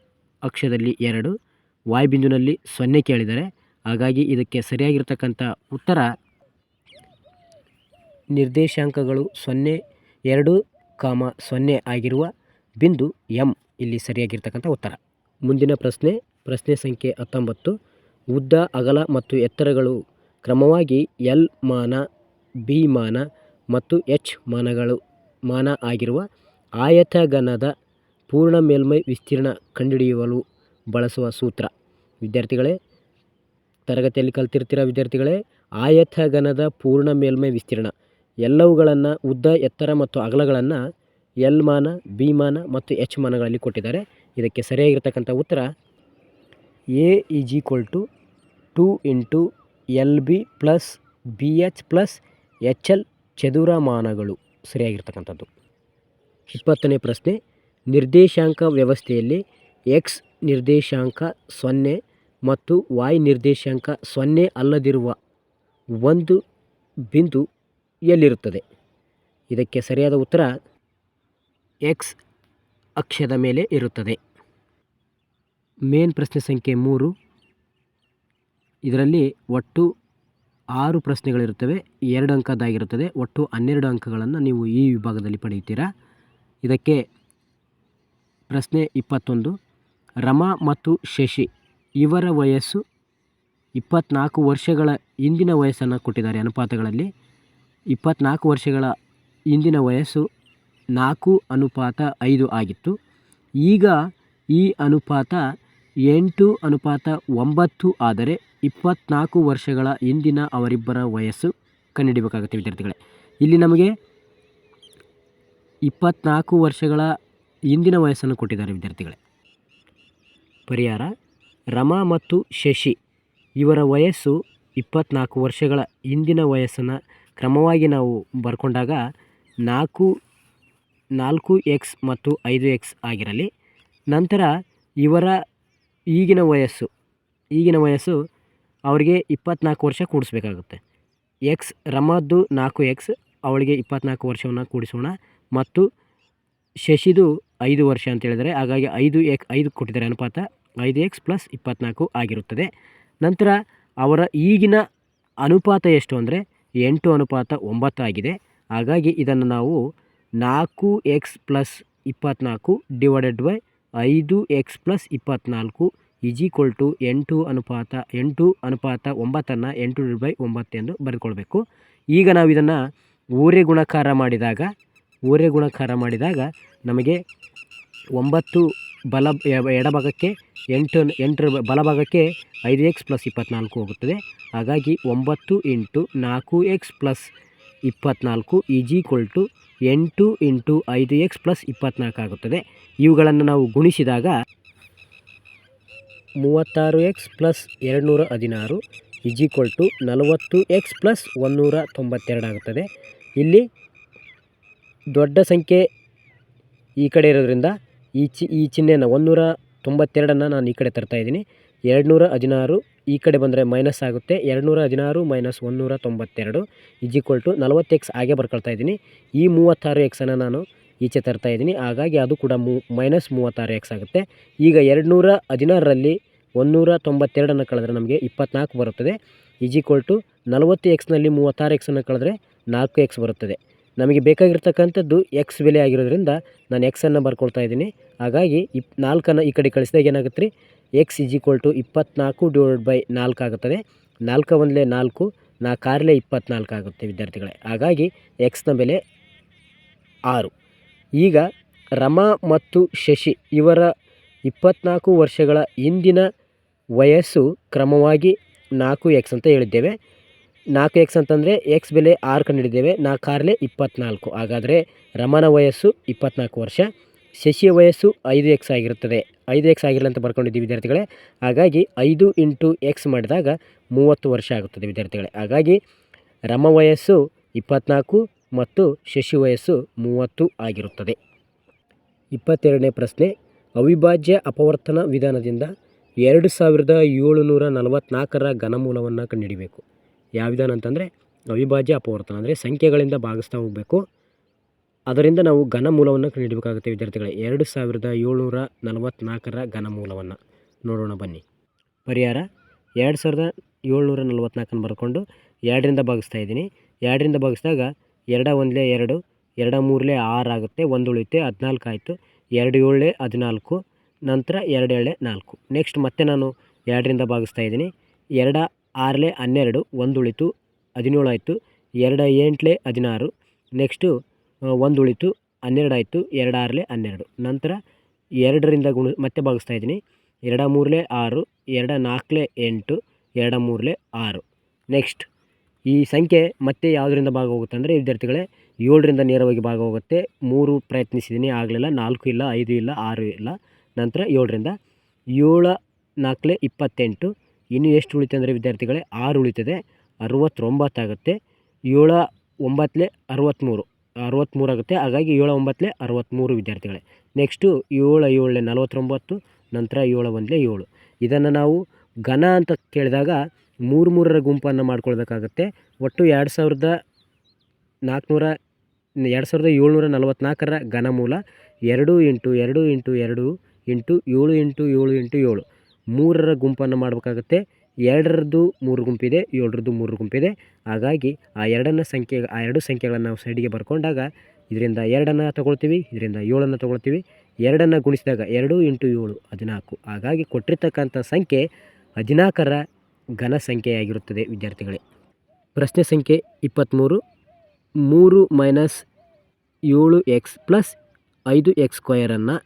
ಅಕ್ಷದಲ್ಲಿ ಎರಡು, ವಾಯ್ ಬಿಂದುವಿನಲ್ಲಿ ಸೊನ್ನೆ ಕೇಳಿದ್ದಾರೆ. ಹಾಗಾಗಿ ಇದಕ್ಕೆ ಸರಿಯಾಗಿರ್ತಕ್ಕಂಥ ಉತ್ತರ ನಿರ್ದೇಶಾಂಕಗಳು ಸೊನ್ನೆ ಎರಡು ಕಾಮ ಸೊನ್ನೆ ಆಗಿರುವ ಬಿಂದು ಎಂ ಇಲ್ಲಿ ಸರಿಯಾಗಿರ್ತಕ್ಕಂಥ ಉತ್ತರ. ಮುಂದಿನ ಪ್ರಶ್ನೆ ಪ್ರಶ್ನೆ ಸಂಖ್ಯೆ ಹತ್ತೊಂಬತ್ತು. ಉದ್ದ, ಅಗಲ ಮತ್ತು ಎತ್ತರಗಳು ಕ್ರಮವಾಗಿ ಎಲ್ ಮಾನ, ಬಿ ಮಾನ ಮತ್ತು ಎಚ್ ಮಾನಗಳು ಮಾನ ಆಗಿರುವ ಆಯತಘನದ ಪೂರ್ಣ ಮೇಲ್ಮೈ ವಿಸ್ತೀರ್ಣ ಕಂಡುಹಿಡಿಯಲು ಬಳಸುವ ಸೂತ್ರ. ವಿದ್ಯಾರ್ಥಿಗಳೇ, ತರಗತಿಯಲ್ಲಿ ಕಲ್ತಿರ್ತೀರ ವಿದ್ಯಾರ್ಥಿಗಳೇ? ಆಯತಘನದ ಪೂರ್ಣ ಮೇಲ್ಮೈ ವಿಸ್ತೀರ್ಣ. ಎಲ್ಲವುಗಳನ್ನು ಉದ್ದ, ಎತ್ತರ ಮತ್ತು ಅಗಲಗಳನ್ನು ಎಲ್ ಮಾನ ಬಿ ಮಾನ ಮತ್ತು ಎಚ್ ಮಾನಗಳಲ್ಲಿ ಕೊಟ್ಟಿದ್ದಾರೆ. ಇದಕ್ಕೆ ಸರಿಯಾಗಿರ್ತಕ್ಕಂಥ ಉತ್ತರ A is equal to two into L B plus B H plus H L ಚದುರಮಾನಗಳು. ಸರಿಯಾಗಿರ್ತಕ್ಕಂಥದ್ದು. ಇಪ್ಪತ್ತನೇ ಪ್ರಶ್ನೆ, ನಿರ್ದೇಶಾಂಕ ವ್ಯವಸ್ಥೆಯಲ್ಲಿ ಎಕ್ಸ್ ನಿರ್ದೇಶಾಂಕ ಸೊನ್ನೆ ಮತ್ತು ವಾಯ್ ನಿರ್ದೇಶಾಂಕ ಸೊನ್ನೆ ಅಲ್ಲದಿರುವ ಒಂದು ಬಿಂದು ಎಲ್ಲಿರುತ್ತದೆ? ಇದಕ್ಕೆ ಸರಿಯಾದ ಉತ್ತರ ಎಕ್ಸ್ ಅಕ್ಷದ ಮೇಲೆ ಇರುತ್ತದೆ. ಮೇನ್ ಪ್ರಶ್ನೆ ಸಂಖ್ಯೆ ಮೂರು. ಇದರಲ್ಲಿ ಒಟ್ಟು ಆರು ಪ್ರಶ್ನೆಗಳಿರುತ್ತವೆ. ಎರಡು ಅಂಕದ್ದಾಗಿರುತ್ತದೆ. ಒಟ್ಟು ಹನ್ನೆರಡು ಅಂಕಗಳನ್ನು ನೀವು ಈ ವಿಭಾಗದಲ್ಲಿ ಪಡೆಯುತ್ತೀರಾ? ಇದಕ್ಕೆ ಪ್ರಶ್ನೆ ಇಪ್ಪತ್ತೊಂದು. ರಮಾ ಮತ್ತು ಶಶಿ ಇವರ ವಯಸ್ಸು ಇಪ್ಪತ್ತ್ನಾಲ್ಕು ವರ್ಷಗಳ ಹಿಂದಿನ ವಯಸ್ಸನ್ನು ಕೊಟ್ಟಿದ್ದಾರೆ ಅನುಪಾತಗಳಲ್ಲಿ. ಇಪ್ಪತ್ತ್ನಾಲ್ಕು ವರ್ಷಗಳ ಹಿಂದಿನ ವಯಸ್ಸು ನಾಲ್ಕು ಅನುಪಾತ ಐದು ಆಗಿತ್ತು. ಈಗ ಈ ಅನುಪಾತ ಎಂಟು ಅನುಪಾತ ಒಂಬತ್ತು ಆದರೆ ಇಪ್ಪತ್ತ್ನಾಲ್ಕು ವರ್ಷಗಳ ಹಿಂದಿನ ಅವರಿಬ್ಬರ ವಯಸ್ಸು ಕಂಡುಹಿಡಿಬೇಕಾಗುತ್ತೆ ವಿದ್ಯಾರ್ಥಿಗಳೇ. ಇಲ್ಲಿ ನಮಗೆ ಇಪ್ಪತ್ತ್ನಾಲ್ಕು ವರ್ಷಗಳ ಹಿಂದಿನ ವಯಸ್ಸನ್ನು ಕೊಟ್ಟಿದ್ದಾರೆ ವಿದ್ಯಾರ್ಥಿಗಳೇ. ಪರಿಹಾರ ರಮಾ ಮತ್ತು ಶಶಿ ಇವರ ವಯಸ್ಸು ಇಪ್ಪತ್ತ್ನಾಲ್ಕು ವರ್ಷಗಳ ಹಿಂದಿನ ವಯಸ್ಸನ್ನು ಕ್ರಮವಾಗಿ ನಾವು ಬರ್ಕೊಂಡಾಗ ನಾಲ್ಕು ನಾಲ್ಕು ಎಕ್ಸ್ ಮತ್ತು ಐದು ಎಕ್ಸ್ ಆಗಿರಲಿ. ನಂತರ ಇವರ ಈಗಿನ ವಯಸ್ಸು ಈಗಿನ ವಯಸ್ಸು ಅವರಿಗೆ ಇಪ್ಪತ್ತ್ನಾಲ್ಕು ವರ್ಷ ಕೂಡಿಸ್ಬೇಕಾಗುತ್ತೆ. ಎಕ್ಸ್ ರಮದ್ದು ನಾಲ್ಕು ಎಕ್ಸ್ ಅವಳಿಗೆ ಇಪ್ಪತ್ನಾಲ್ಕು ವರ್ಷವನ್ನು ಕೂಡಿಸೋಣ ಮತ್ತು ಶಶಿದು ಐದು ವರ್ಷ ಅಂತ ಹೇಳಿದರೆ, ಹಾಗಾಗಿ ಐದು ಎಕ್ ಐದು ಕೊಟ್ಟಿದ್ದಾರೆ ಅನುಪಾತ. ಐದು ಎಕ್ಸ್ ಪ್ಲಸ್ ಇಪ್ಪತ್ತ್ನಾಲ್ಕು ಆಗಿರುತ್ತದೆ. ನಂತರ ಅವರ ಈಗಿನ ಅನುಪಾತ ಎಷ್ಟು ಅಂದರೆ ಎಂಟು ಅನುಪಾತ ಒಂಬತ್ತಾಗಿದೆ ಹಾಗಾಗಿ ಇದನ್ನು ನಾವು ನಾಲ್ಕು ಎಕ್ಸ್ ಪ್ಲಸ್ ಇಪ್ಪತ್ತ್ನಾಲ್ಕು ಡಿವೈಡೆಡ್ ಬೈ ಐದು ಎಕ್ಸ್ ಪ್ಲಸ್ ಇಪ್ಪತ್ತ್ನಾಲ್ಕು ಈಸ್ ಈಕ್ವಲ್ ಟು ಎಂಟು ಅನುಪಾತ ಎಂಟು ಅನುಪಾತ ಒಂಬತ್ತನ್ನು ಎಂಟು ಬೈ ಒಂಬತ್ತು ಎಂದು ಬರೆದುಕೊಳ್ಬೇಕು. ಈಗ ನಾವು ಇದನ್ನು ಊರೇ ಗುಣಕಾರ ಮಾಡಿದಾಗ ಊರೇ ಗುಣಕಾರ ಮಾಡಿದಾಗ ನಮಗೆ ಒಂಬತ್ತು ಬಲ ಎಡಭಾಗಕ್ಕೆ ಎಂಟು ಎಂಟರ ಬಲಭಾಗಕ್ಕೆ ಐದು ಎಕ್ಸ್ ಪ್ಲಸ್ ಇಪ್ಪತ್ತ್ನಾಲ್ಕು ಹೋಗುತ್ತದೆ. ಹಾಗಾಗಿ ಒಂಬತ್ತು ಇಂಟು ನಾಲ್ಕು ಎಕ್ಸ್ ಪ್ಲಸ್ ಇಪ್ಪತ್ತ್ನಾಲ್ಕು ಈಜ್ ಈಕ್ವಲ್ ಟು ಎಂಟು ಇಂಟು ಐದು ಎಕ್ಸ್ ಪ್ಲಸ್ ಇಪ್ಪತ್ತ್ನಾಲ್ಕು ಆಗುತ್ತದೆ. ಇವುಗಳನ್ನು ನಾವು ಗುಣಿಸಿದಾಗ ಮೂವತ್ತಾರು ಎಕ್ಸ್ ಪ್ಲಸ್ ಎರಡುನೂರ ಹದಿನಾರು ಇಜ್ ಈಕ್ವಲ್ ಟು ನಲವತ್ತು ಎಕ್ಸ್ ಪ್ಲಸ್ ಒಂದುನೂರ ತೊಂಬತ್ತೆರಡು ಆಗುತ್ತದೆ. ಇಲ್ಲಿ ದೊಡ್ಡ ಸಂಖ್ಯೆ ಈ ಕಡೆ ಇರೋದ್ರಿಂದ ಈ ಚಿ, ಈ ಚಿಹ್ನೆಯನ್ನು ಒಂದುನೂರ ತೊಂಬತ್ತೆರಡನ್ನು ನಾನು ಈ ಕಡೆ ತರ್ತಾ ಇದ್ದೀನಿ. ಎರಡುನೂರ ಹದಿನಾರು ಈ ಕಡೆ ಬಂದರೆ ಮೈನಸ್ ಆಗುತ್ತೆ. ಎರಡುನೂರ ಹದಿನಾರು ಮೈನಸ್ ಒಂದುನೂರ ತೊಂಬತ್ತೆರಡು ಇಜ್ ಈಕ್ವಲ್ ಟು ನಲವತ್ತು ಎಕ್ಸ್ ಹಾಗೆ ಬರ್ಕೊಳ್ತಾ ಇದ್ದೀನಿ. ಈ ಮೂವತ್ತಾರು ಎಕ್ಸನ್ನು ನಾನು ಈಚೆ ತರ್ತಾ ಇದ್ದೀನಿ. ಹಾಗಾಗಿ ಅದು ಕೂಡ ಮೂ, ಮೈನಸ್ ಮೂವತ್ತಾರು ಎಕ್ಸ್ ಆಗುತ್ತೆ. ಈಗ ಎರಡುನೂರ ಹದಿನಾರರಲ್ಲಿ ಒಂದುನೂರ ತೊಂಬತ್ತೆರಡನ್ನು ಕಳೆದ್ರೆ ನಮಗೆ ಇಪ್ಪತ್ನಾಲ್ಕು ಬರುತ್ತದೆ. ಇಜ್ ಈಕ್ವಲ್ ಟು ನಲವತ್ತು ಎಕ್ಸ್ನಲ್ಲಿ ಮೂವತ್ತಾರು ಎಕ್ಸನ್ನು ಕಳೆದ್ರೆ ನಾಲ್ಕು ಎಕ್ಸ್ ಬರುತ್ತದೆ. ನಮಗೆ ಬೇಕಾಗಿರ್ತಕ್ಕಂಥದ್ದು ಎಕ್ಸ್ ಬೆಲೆ ಆಗಿರೋದ್ರಿಂದ ನಾನು ಎಕ್ಸನ್ನು ಬರ್ಕೊಳ್ತಾ ಇದ್ದೀನಿ. ಹಾಗಾಗಿ ಇಪ್ ನಾಲ್ಕನ್ನು ಈ ಕಡೆ ಕಳಿಸಿದಾಗ ಏನಾಗುತ್ತೆ ರೀ? ಎಕ್ಸ್ ಇಜ್ ಈಕ್ವಲ್ ಟು ಇಪ್ಪತ್ನಾಲ್ಕು ಡಿವೈಡ್ ಬೈ ನಾಲ್ಕು ಆಗುತ್ತದೆ. ನಾಲ್ಕು ಒಂದಲೇ ನಾಲ್ಕು ನಾಲ್ಕಾರಲೇ ಇಪ್ಪತ್ನಾಲ್ಕು ಆಗುತ್ತೆ ವಿದ್ಯಾರ್ಥಿಗಳೇ. ಹಾಗಾಗಿ ಎಕ್ಸ್ನ ಬೆಲೆ ಆರು. ಈಗ ರಮಾ ಮತ್ತು ಶಶಿ ಇವರ ಇಪ್ಪತ್ನಾಲ್ಕು ವರ್ಷಗಳ ಹಿಂದಿನ ವಯಸ್ಸು ಕ್ರಮವಾಗಿ ನಾಲ್ಕು ಎಕ್ಸ್ ಅಂತ ಹೇಳಿದ್ದೇವೆ. ನಾಲ್ಕು ಎಕ್ಸ್ ಅಂತಂದರೆ ಎಕ್ಸ್ ಬೆಲೆ ಆರು ಕಂಡು ಹಿಡಿದ್ದೇವೆ ನಾಲ್ಕಾರಲೇ ಇಪ್ಪತ್ನಾಲ್ಕು. ಹಾಗಾದರೆ ರಮನ ವಯಸ್ಸು ಇಪ್ಪತ್ನಾಲ್ಕು ವರ್ಷ. ಶಶಿಯ ವಯಸ್ಸು ಐದು ಎಕ್ಸ್ ಆಗಿರುತ್ತದೆ. ಐದು ಎಕ್ಸ್ ಆಗಿರಲಿ ಅಂತ ಬರ್ಕೊಂಡಿದ್ದೀವಿ ವಿದ್ಯಾರ್ಥಿಗಳೇ. ಹಾಗಾಗಿ ಐದು ಇಂಟು ಎಕ್ಸ್ ಮಾಡಿದಾಗ ಮೂವತ್ತು ವರ್ಷ ಆಗುತ್ತದೆ ವಿದ್ಯಾರ್ಥಿಗಳೇ. ಹಾಗಾಗಿ ರಮ ವಯಸ್ಸು ಇಪ್ಪತ್ನಾಲ್ಕು ಮತ್ತು ಶಶಿ ವಯಸ್ಸು ಮೂವತ್ತು ಆಗಿರುತ್ತದೆ. ಇಪ್ಪತ್ತೆರಡನೇ ಪ್ರಶ್ನೆ, ಅವಿಭಾಜ್ಯ ಅಪವರ್ತನ ವಿಧಾನದಿಂದ ಎರಡು ಸಾವಿರದ ಏಳುನೂರ ನಲವತ್ತ್ನಾಲ್ಕರ ಘನಮೂಲವನ್ನು ಕಂಡುಹಿಡಿಬೇಕು. ಯಾವ ವಿಧಾನ ಅಂತಂದರೆ, ಅವಿಭಾಜ್ಯ ಅಪವರ್ತನ, ಅಂದರೆ ಸಂಖ್ಯೆಗಳಿಂದ ಭಾಗಿಸ್ತಾ ಹೋಗಬೇಕು. ಅದರಿಂದ ನಾವು ಘನಮೂಲವನ್ನು ಕಂಡುಹಿಡಬೇಕಾಗುತ್ತೆ ವಿದ್ಯಾರ್ಥಿಗಳೇ. ಎರಡು ಸಾವಿರದ ಏಳ್ನೂರ ನಲವತ್ತ್ನಾಲ್ಕರ ಘನಮೂಲವನ್ನು ನೋಡೋಣ ಬನ್ನಿ. ಪರಿಹಾರ, ಎರಡು ಸಾವಿರದ ಏಳ್ನೂರ ನಲವತ್ತ್ನಾಲ್ಕನ್ನು ಬರ್ಕೊಂಡು ಎರಡರಿಂದ ಭಾಗಿಸ್ತಾ ಇದ್ದೀನಿ. ಎರಡರಿಂದ ಭಾಗಿಸಿದಾಗ ಎರಡ ಒಂದಲೇ ಎರಡು, ಎರಡ ಮೂರಲೇ ಆರು ಆಗುತ್ತೆ, ಒಂದು ಉಳಿಯುತ್ತೆ, ಹದಿನಾಲ್ಕು ಆಯಿತು. ಎರಡು ಏಳೇ ಹದಿನಾಲ್ಕು, ನಂತರ ಎರಡು ಏಳೆ ನಾಲ್ಕು. ನೆಕ್ಸ್ಟ್ ಮತ್ತೆ ನಾನು ಎರಡರಿಂದ ಭಾಗಿಸ್ತಾ ಇದ್ದೀನಿ. ಎರಡ ಆರಲೇ ಹನ್ನೆರಡು, ಒಂದು ಉಳಿತು ಹದಿನೇಳು ಆಯಿತು. ಎರಡ ಎಂಟಲೇ ಹದಿನಾರು. ನೆಕ್ಸ್ಟು ಒಂದು ಉಳಿತು ಹನ್ನೆರಡು ಆಯಿತು ಎರಡು ಆರಲೆ ಹನ್ನೆರಡು. ನಂತರ ಎರಡರಿಂದ ಗುಣ, ಮತ್ತೆ ಭಾಗಿಸ್ತಾ ಇದ್ದೀನಿ. ಎರಡ ಮೂರಲೆ ಆರು, ಎರಡ ನಾಲ್ಕಲೆ ಎಂಟು, ಎರಡ ಮೂರಲೆ ಆರು. ನೆಕ್ಸ್ಟ್ ಈ ಸಂಖ್ಯೆ ಮತ್ತೆ ಯಾವುದರಿಂದ ಭಾಗ ಹೋಗುತ್ತೆ ಅಂದರೆ, ವಿದ್ಯಾರ್ಥಿಗಳೇ, ಏಳರಿಂದ ನೇರವಾಗಿ ಭಾಗ ಹೋಗುತ್ತೆ ಮೂರು ಪ್ರಯತ್ನಿಸಿದ್ದೀನಿ, ಆಗಲಿಲ್ಲ. ನಾಲ್ಕು ಇಲ್ಲ, ಐದು ಇಲ್ಲ, ಆರು ಇಲ್ಲ. ನಂತರ ಏಳರಿಂದ. ಏಳು, ನಾಲ್ಕಲೆ ಇಪ್ಪತ್ತೆಂಟು. ಇನ್ನು ಎಷ್ಟು ಉಳಿತು ಅಂದರೆ, ವಿದ್ಯಾರ್ಥಿಗಳೇ, ಆರು ಉಳಿತದೆ. ಅರವತ್ತೊಂಬತ್ತಾಗುತ್ತೆ. ಏಳು, ಒಂಬತ್ತಲೆ ಅರವತ್ತ್ಮೂರು. ಅರವತ್ತ್ಮೂರು ಆಗುತ್ತೆ. ಹಾಗಾಗಿ ಏಳು ಒಂಬತ್ತಲೆ ಅರವತ್ತ್ಮೂರು ವಿದ್ಯಾರ್ಥಿಗಳೇ. ನೆಕ್ಸ್ಟು ಏಳು, ಏಳಲೇ ನಲವತ್ತೊಂಬತ್ತು, ನಂತರ ಏಳು ಒಂದಲೇ ಏಳು. ಇದನ್ನು ನಾವು ಘನ ಅಂತ ಕೇಳಿದಾಗ ಮೂರು ಮೂರರ ಗುಂಪನ್ನು ಮಾಡ್ಕೊಳ್ಬೇಕಾಗತ್ತೆ. ಒಟ್ಟು ಎರಡು ಸಾವಿರದ ನಾಲ್ಕುನೂರ, ಎರಡು ಸಾವಿರದ ಏಳ್ನೂರ ನಲವತ್ತ್ನಾಲ್ಕರ ಘನಮೂಲ ಎರಡು ಇಂಟು ಎರಡು ಇಂಟು ಎರಡು ಇಂಟು ಏಳು ಇಂಟು ಏಳು ಇಂಟು ಏಳು. ಮೂರರ ಗುಂಪನ್ನು ಮಾಡಬೇಕಾಗತ್ತೆ. ಎರಡರದ್ದು ಮೂರು ಗುಂಪಿದೆ ಏಳರದ್ದು ಮೂರು ಗುಂಪಿದೆ ಹಾಗಾಗಿ ಆ ಎರಡನ್ನು ಸಂಖ್ಯೆ, ಆ ಎರಡು ಸಂಖ್ಯೆಗಳನ್ನು ನಾವು ಸೈಡಿಗೆ ಬರ್ಕೊಂಡಾಗ ಇದರಿಂದ ಎರಡನ್ನು ತಗೊಳ್ತೀವಿ, ಇದರಿಂದ ಏಳನ್ನು ತಗೊಳ್ತೀವಿ. ಎರಡನ್ನು ಗುಣಿಸಿದಾಗ ಎರಡು ಇಂಟು ಏಳು, ಹದಿನಾಲ್ಕು. ಹಾಗಾಗಿ ಕೊಟ್ಟಿರ್ತಕ್ಕಂಥ ಸಂಖ್ಯೆ ಹದಿನಾಲ್ಕರ ಘನ ಸಂಖ್ಯೆಯಾಗಿರುತ್ತದೆ ವಿದ್ಯಾರ್ಥಿಗಳೇ. ಪ್ರಶ್ನೆ ಸಂಖ್ಯೆ ಇಪ್ಪತ್ತ್ಮೂರು ಮೂರು ಮೈನಸ್ ಏಳು ಎಕ್ಸ್ ಪ್ಲಸ್ ಐದು ಎಕ್ಸ್ ಸ್ಕ್ವಯರನ್ನು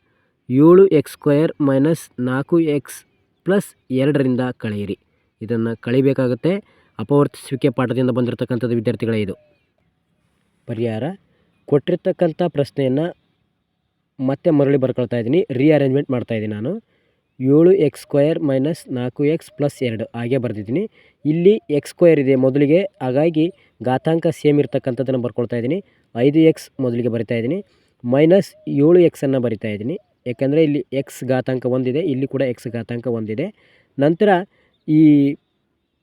ಏಳು ಎಕ್ಸ್ ಸ್ಕ್ವಯರ್ ಮೈನಸ್ ನಾಲ್ಕು ಎಕ್ಸ್ ಪ್ಲಸ್ ಎರಡರಿಂದ ಕಳೆಯಿರಿ. ಇದನ್ನು ಕಳಿಬೇಕಾಗುತ್ತೆ. ಅಪವರ್ತಿಸುವಿಕೆ ಪಾಠದಿಂದ ಬಂದಿರತಕ್ಕಂಥದ್ದು ವಿದ್ಯಾರ್ಥಿಗಳೇ ಇದು. ಪರಿಹಾರ. ಕೊಟ್ಟಿರ್ತಕ್ಕಂಥ ಪ್ರಶ್ನೆಯನ್ನು ಮತ್ತೆ ಮರಳಿ ಬರ್ಕೊಳ್ತಾ ಇದ್ದೀನಿ. ರೀಅರೇಂಜ್ಮೆಂಟ್ ಮಾಡ್ತಾಯಿದ್ದೀನಿ ನಾನು. ಏಳು ಎಕ್ಸ್ ಸ್ಕ್ವಯರ್ ಮೈನಸ್ ನಾಲ್ಕು ಎಕ್ಸ್ ಪ್ಲಸ್ ಎರಡು ಹಾಗೆ ಬರೆದಿದ್ದೀನಿ. ಇಲ್ಲಿ ಎಕ್ಸ್ ಸ್ಕ್ವಯರ್ ಇದೆ ಮೊದಲಿಗೆ. ಹಾಗಾಗಿ ಘಾತಾಂಕ ಸೇಮ್ ಇರ್ತಕ್ಕಂಥದ್ದನ್ನು ಬರ್ಕೊಳ್ತಾ ಇದ್ದೀನಿ. ಐದು ಎಕ್ಸ್ ಮೊದಲಿಗೆ ಬರಿತಾ ಇದ್ದೀನಿ. ಮೈನಸ್ ಏಳು ಎಕ್ಸನ್ನು ಬರಿತಾ ಇದ್ದೀನಿ. ಯಾಕೆಂದರೆ ಇಲ್ಲಿ ಎಕ್ಸ್ ಘಾತಾಂಕ ಒಂದಿದೆ, ಇಲ್ಲಿ ಕೂಡ ಎಕ್ಸ್ ಘಾತಾಂಕ ಒಂದಿದೆ. ನಂತರ ಈ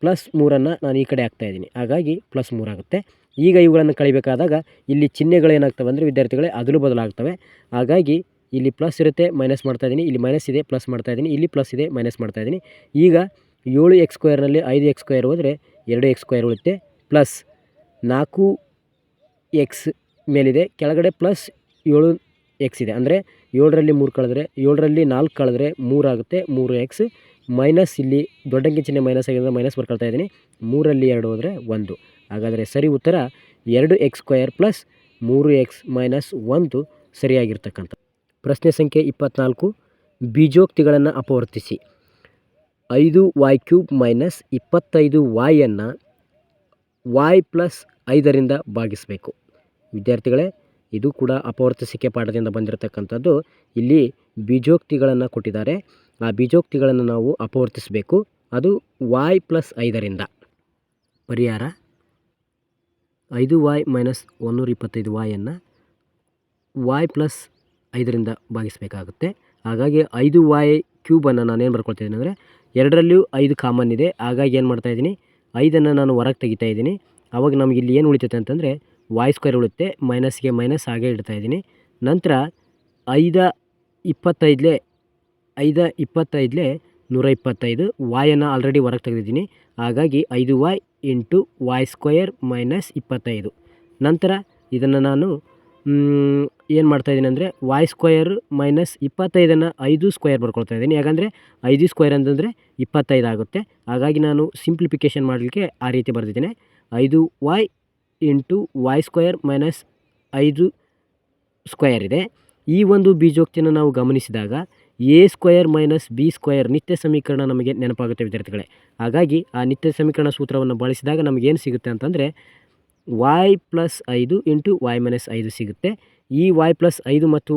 ಪ್ಲಸ್ ಮೂರನ್ನು ನಾನು ಈ ಕಡೆ ಹಾಕ್ತಾಯಿದ್ದೀನಿ ಹಾಗಾಗಿ ಪ್ಲಸ್ ಮೂರಾಗುತ್ತೆ ಈಗ ಇವುಗಳನ್ನು ಕಳಿಬೇಕಾದಾಗ ಇಲ್ಲಿ ಚಿಹ್ನೆಗಳು ಏನಾಗ್ತವೆ ಅಂದರೆ ವಿದ್ಯಾರ್ಥಿಗಳೇ ಅದಲು ಬದಲಾಗ್ತವೆ. ಹಾಗಾಗಿ ಇಲ್ಲಿ ಪ್ಲಸ್ ಇರುತ್ತೆ, ಮೈನಸ್ ಮಾಡ್ತಾಯಿದ್ದೀನಿ ಇಲ್ಲಿ ಮೈನಸ್ ಇದೆ, ಪ್ಲಸ್ ಮಾಡ್ತಾಯಿದ್ದೀನಿ ಇಲ್ಲಿ ಪ್ಲಸ್ ಇದೆ, ಮೈನಸ್ ಮಾಡ್ತಾಯಿದ್ದೀನಿ ಈಗ ಏಳು ಎಕ್ಸ್ ಸ್ಕ್ವೇರ್ನಲ್ಲಿ ಐದು ಎಕ್ಸ್ ಸ್ಕ್ವೇರ್ ಹೋದರೆ ಎರಡು ಎಕ್ಸ್ ಸ್ಕ್ವೇರ್ ಉಳುತ್ತೆ ಪ್ಲಸ್ ನಾಲ್ಕು ಎಕ್ಸ್ ಮೇಲಿದೆ. ಕೆಳಗಡೆ ಪ್ಲಸ್ ಏಳು ಎಕ್ಸ್ ಇದೆ. ಅಂದರೆ ಏಳರಲ್ಲಿ ಮೂರು ಕಳೆದ್ರೆ, ಏಳರಲ್ಲಿ ನಾಲ್ಕು ಕಳೆದ್ರೆ ಮೂರಾಗುತ್ತೆ ಮೂರು ಎಕ್ಸ್. ಮೈನಸ್ ಇಲ್ಲಿ ದೊಡ್ಡ ಅಂಕಿ ಚಿಹ್ನೆ ಮೈನಸ್ ಆಗಿರೋದ್ರಿಂದ ಮೈನಸ್ ಬರ್ಕೊಳ್ತಾ ಇದ್ದೀನಿ. ಮೂರಲ್ಲಿ ಎರಡು ಹೋದರೆ ಒಂದು. ಹಾಗಾದರೆ ಸರಿ ಉತ್ತರ ಎರಡು ಎಕ್ಸ್ ಸ್ಕ್ವಯರ್ ಪ್ಲಸ್ ಮೂರು ಎಕ್ಸ್ ಮೈನಸ್ ಒಂದು ಸರಿಯಾಗಿರ್ತಕ್ಕಂಥ. ಪ್ರಶ್ನೆ ಸಂಖ್ಯೆ ಇಪ್ಪತ್ತ್ನಾಲ್ಕು ಬೀಜೋಕ್ತಿಗಳನ್ನು ಅಪವರ್ತಿಸಿ. ಐದು ವಾಯ್ ಕ್ಯೂಬ್ ಮೈನಸ್ ಇಪ್ಪತ್ತೈದು ವಾಯನ್ನು ವಾಯ್ ಪ್ಲಸ್ ಐದರಿಂದ ಭಾಗಿಸಬೇಕು. ವಿದ್ಯಾರ್ಥಿಗಳೇ, ಇದು ಕೂಡ ಅಪವರ್ತಿಸಿಕೆ ಪಾಠದಿಂದ ಬಂದಿರತಕ್ಕಂಥದ್ದು. ಇಲ್ಲಿ ಬೀಜೋಕ್ತಿಗಳನ್ನು ಕೊಟ್ಟಿದ್ದಾರೆ. ಆ ಬೀಜೋಕ್ತಿಗಳನ್ನು ನಾವು ಅಪವರ್ತಿಸಬೇಕು. ಅದು ವಾಯ್ ಪ್ಲಸ್ ಐದರಿಂದ ಪರಿಹಾರ? ಐದು ವಾಯ್ ಮೈನಸ್ ಒಂದೂರ ಇಪ್ಪತ್ತೈದು ವಾಯನ್ನು ವಾಯ್ ಪ್ಲಸ್ ಐದರಿಂದ ಭಾಗಿಸಬೇಕಾಗುತ್ತೆ. ಹಾಗಾಗಿ ಐದು ವಾಯ್ ಕ್ಯೂಬನ್ನು ನಾನು ಏನು ಬರ್ಕೊಳ್ತಿದ್ದೀನಿ ಅಂದರೆ ಎರಡರಲ್ಲಿಯೂ ಐದು ಕಾಮನ್ ಇದೆ. ಹಾಗಾಗಿ ಏನು ಮಾಡ್ತಾಯಿದ್ದೀನಿ ಐದನ್ನು ನಾನು ಹೊರಗೆ ತೆಗಿತಾ ಇದ್ದೀನಿ. ಆವಾಗ ನಮಗೆ ಇಲ್ಲಿ ಏನು ಉಳಿತೈತೆ ಅಂತಂದರೆ ವಾಯ್ ಸ್ಕ್ವೇರ್ ಉಳುತ್ತೆ. ಮೈನಸ್ಗೆ ಮೈನಸ್ ಹಾಗೆ ಇಡ್ತಾ ಇದ್ದೀನಿ. ನಂತರ ಐದ ಇಪ್ಪತ್ತೈದಲೇ ಐದ ಇಪ್ಪತ್ತೈದಲೆ ನೂರ ಇಪ್ಪತ್ತೈದು ವಾಯನ್ನು ಆಲ್ರೆಡಿ ಹೊರಗೆ ತೆಗೆದಿದ್ದೀನಿ. ಹಾಗಾಗಿ ಐದು y into y square minus ಇಪ್ಪತ್ತೈದು. ನಂತರ ಇದನ್ನು ನಾನು ಏನು ಮಾಡ್ತಾಯಿದ್ದೀನಿ ಅಂದರೆ ವಾಯ್ ಸ್ಕ್ವಯರ್ ಮೈನಸ್ ಇಪ್ಪತ್ತೈದನ್ನು ಐದು ಸ್ಕ್ವಯರ್ ಬರ್ಕೊಳ್ತಾ ಇದ್ದೀನಿ. ಯಾಕಂದರೆ ಐದು ಸ್ಕ್ವಯರ್ ಅಂತಂದರೆ ಇಪ್ಪತ್ತೈದು ಆಗುತ್ತೆ. ಹಾಗಾಗಿ ನಾನು ಸಿಂಪ್ಲಿಫಿಕೇಷನ್ ಮಾಡಲಿಕ್ಕೆ ಆ ರೀತಿ ಬರೆದಿದ್ದೇನೆ. ಐದು y into y square minus ಐದು ಸ್ಕ್ವಯರ್ ಇದೆ. ಈ ಒಂದು ಬೀಜೋಕ್ತಿಯನ್ನು ನಾವು ಗಮನಿಸಿದಾಗ a square minus b square ನಿತ್ಯ ಸಮೀಕರಣ ನಮಗೆ ನೆನಪಾಗುತ್ತೆ ವಿದ್ಯಾರ್ಥಿಗಳೇ. ಹಾಗಾಗಿ ಆ ನಿತ್ಯ ಸಮೀಕರಣ ಸೂತ್ರವನ್ನು ಬಳಸಿದಾಗ ನಮಗೇನು ಸಿಗುತ್ತೆ ಅಂತಂದರೆ ವಾಯ್ ಪ್ಲಸ್ ಐದು ಇಂಟು ವಾಯ್ ಮೈನಸ್ ಐದು ಸಿಗುತ್ತೆ. ಈ ವಾಯ್ ಪ್ಲಸ್ ಐದು ಮತ್ತು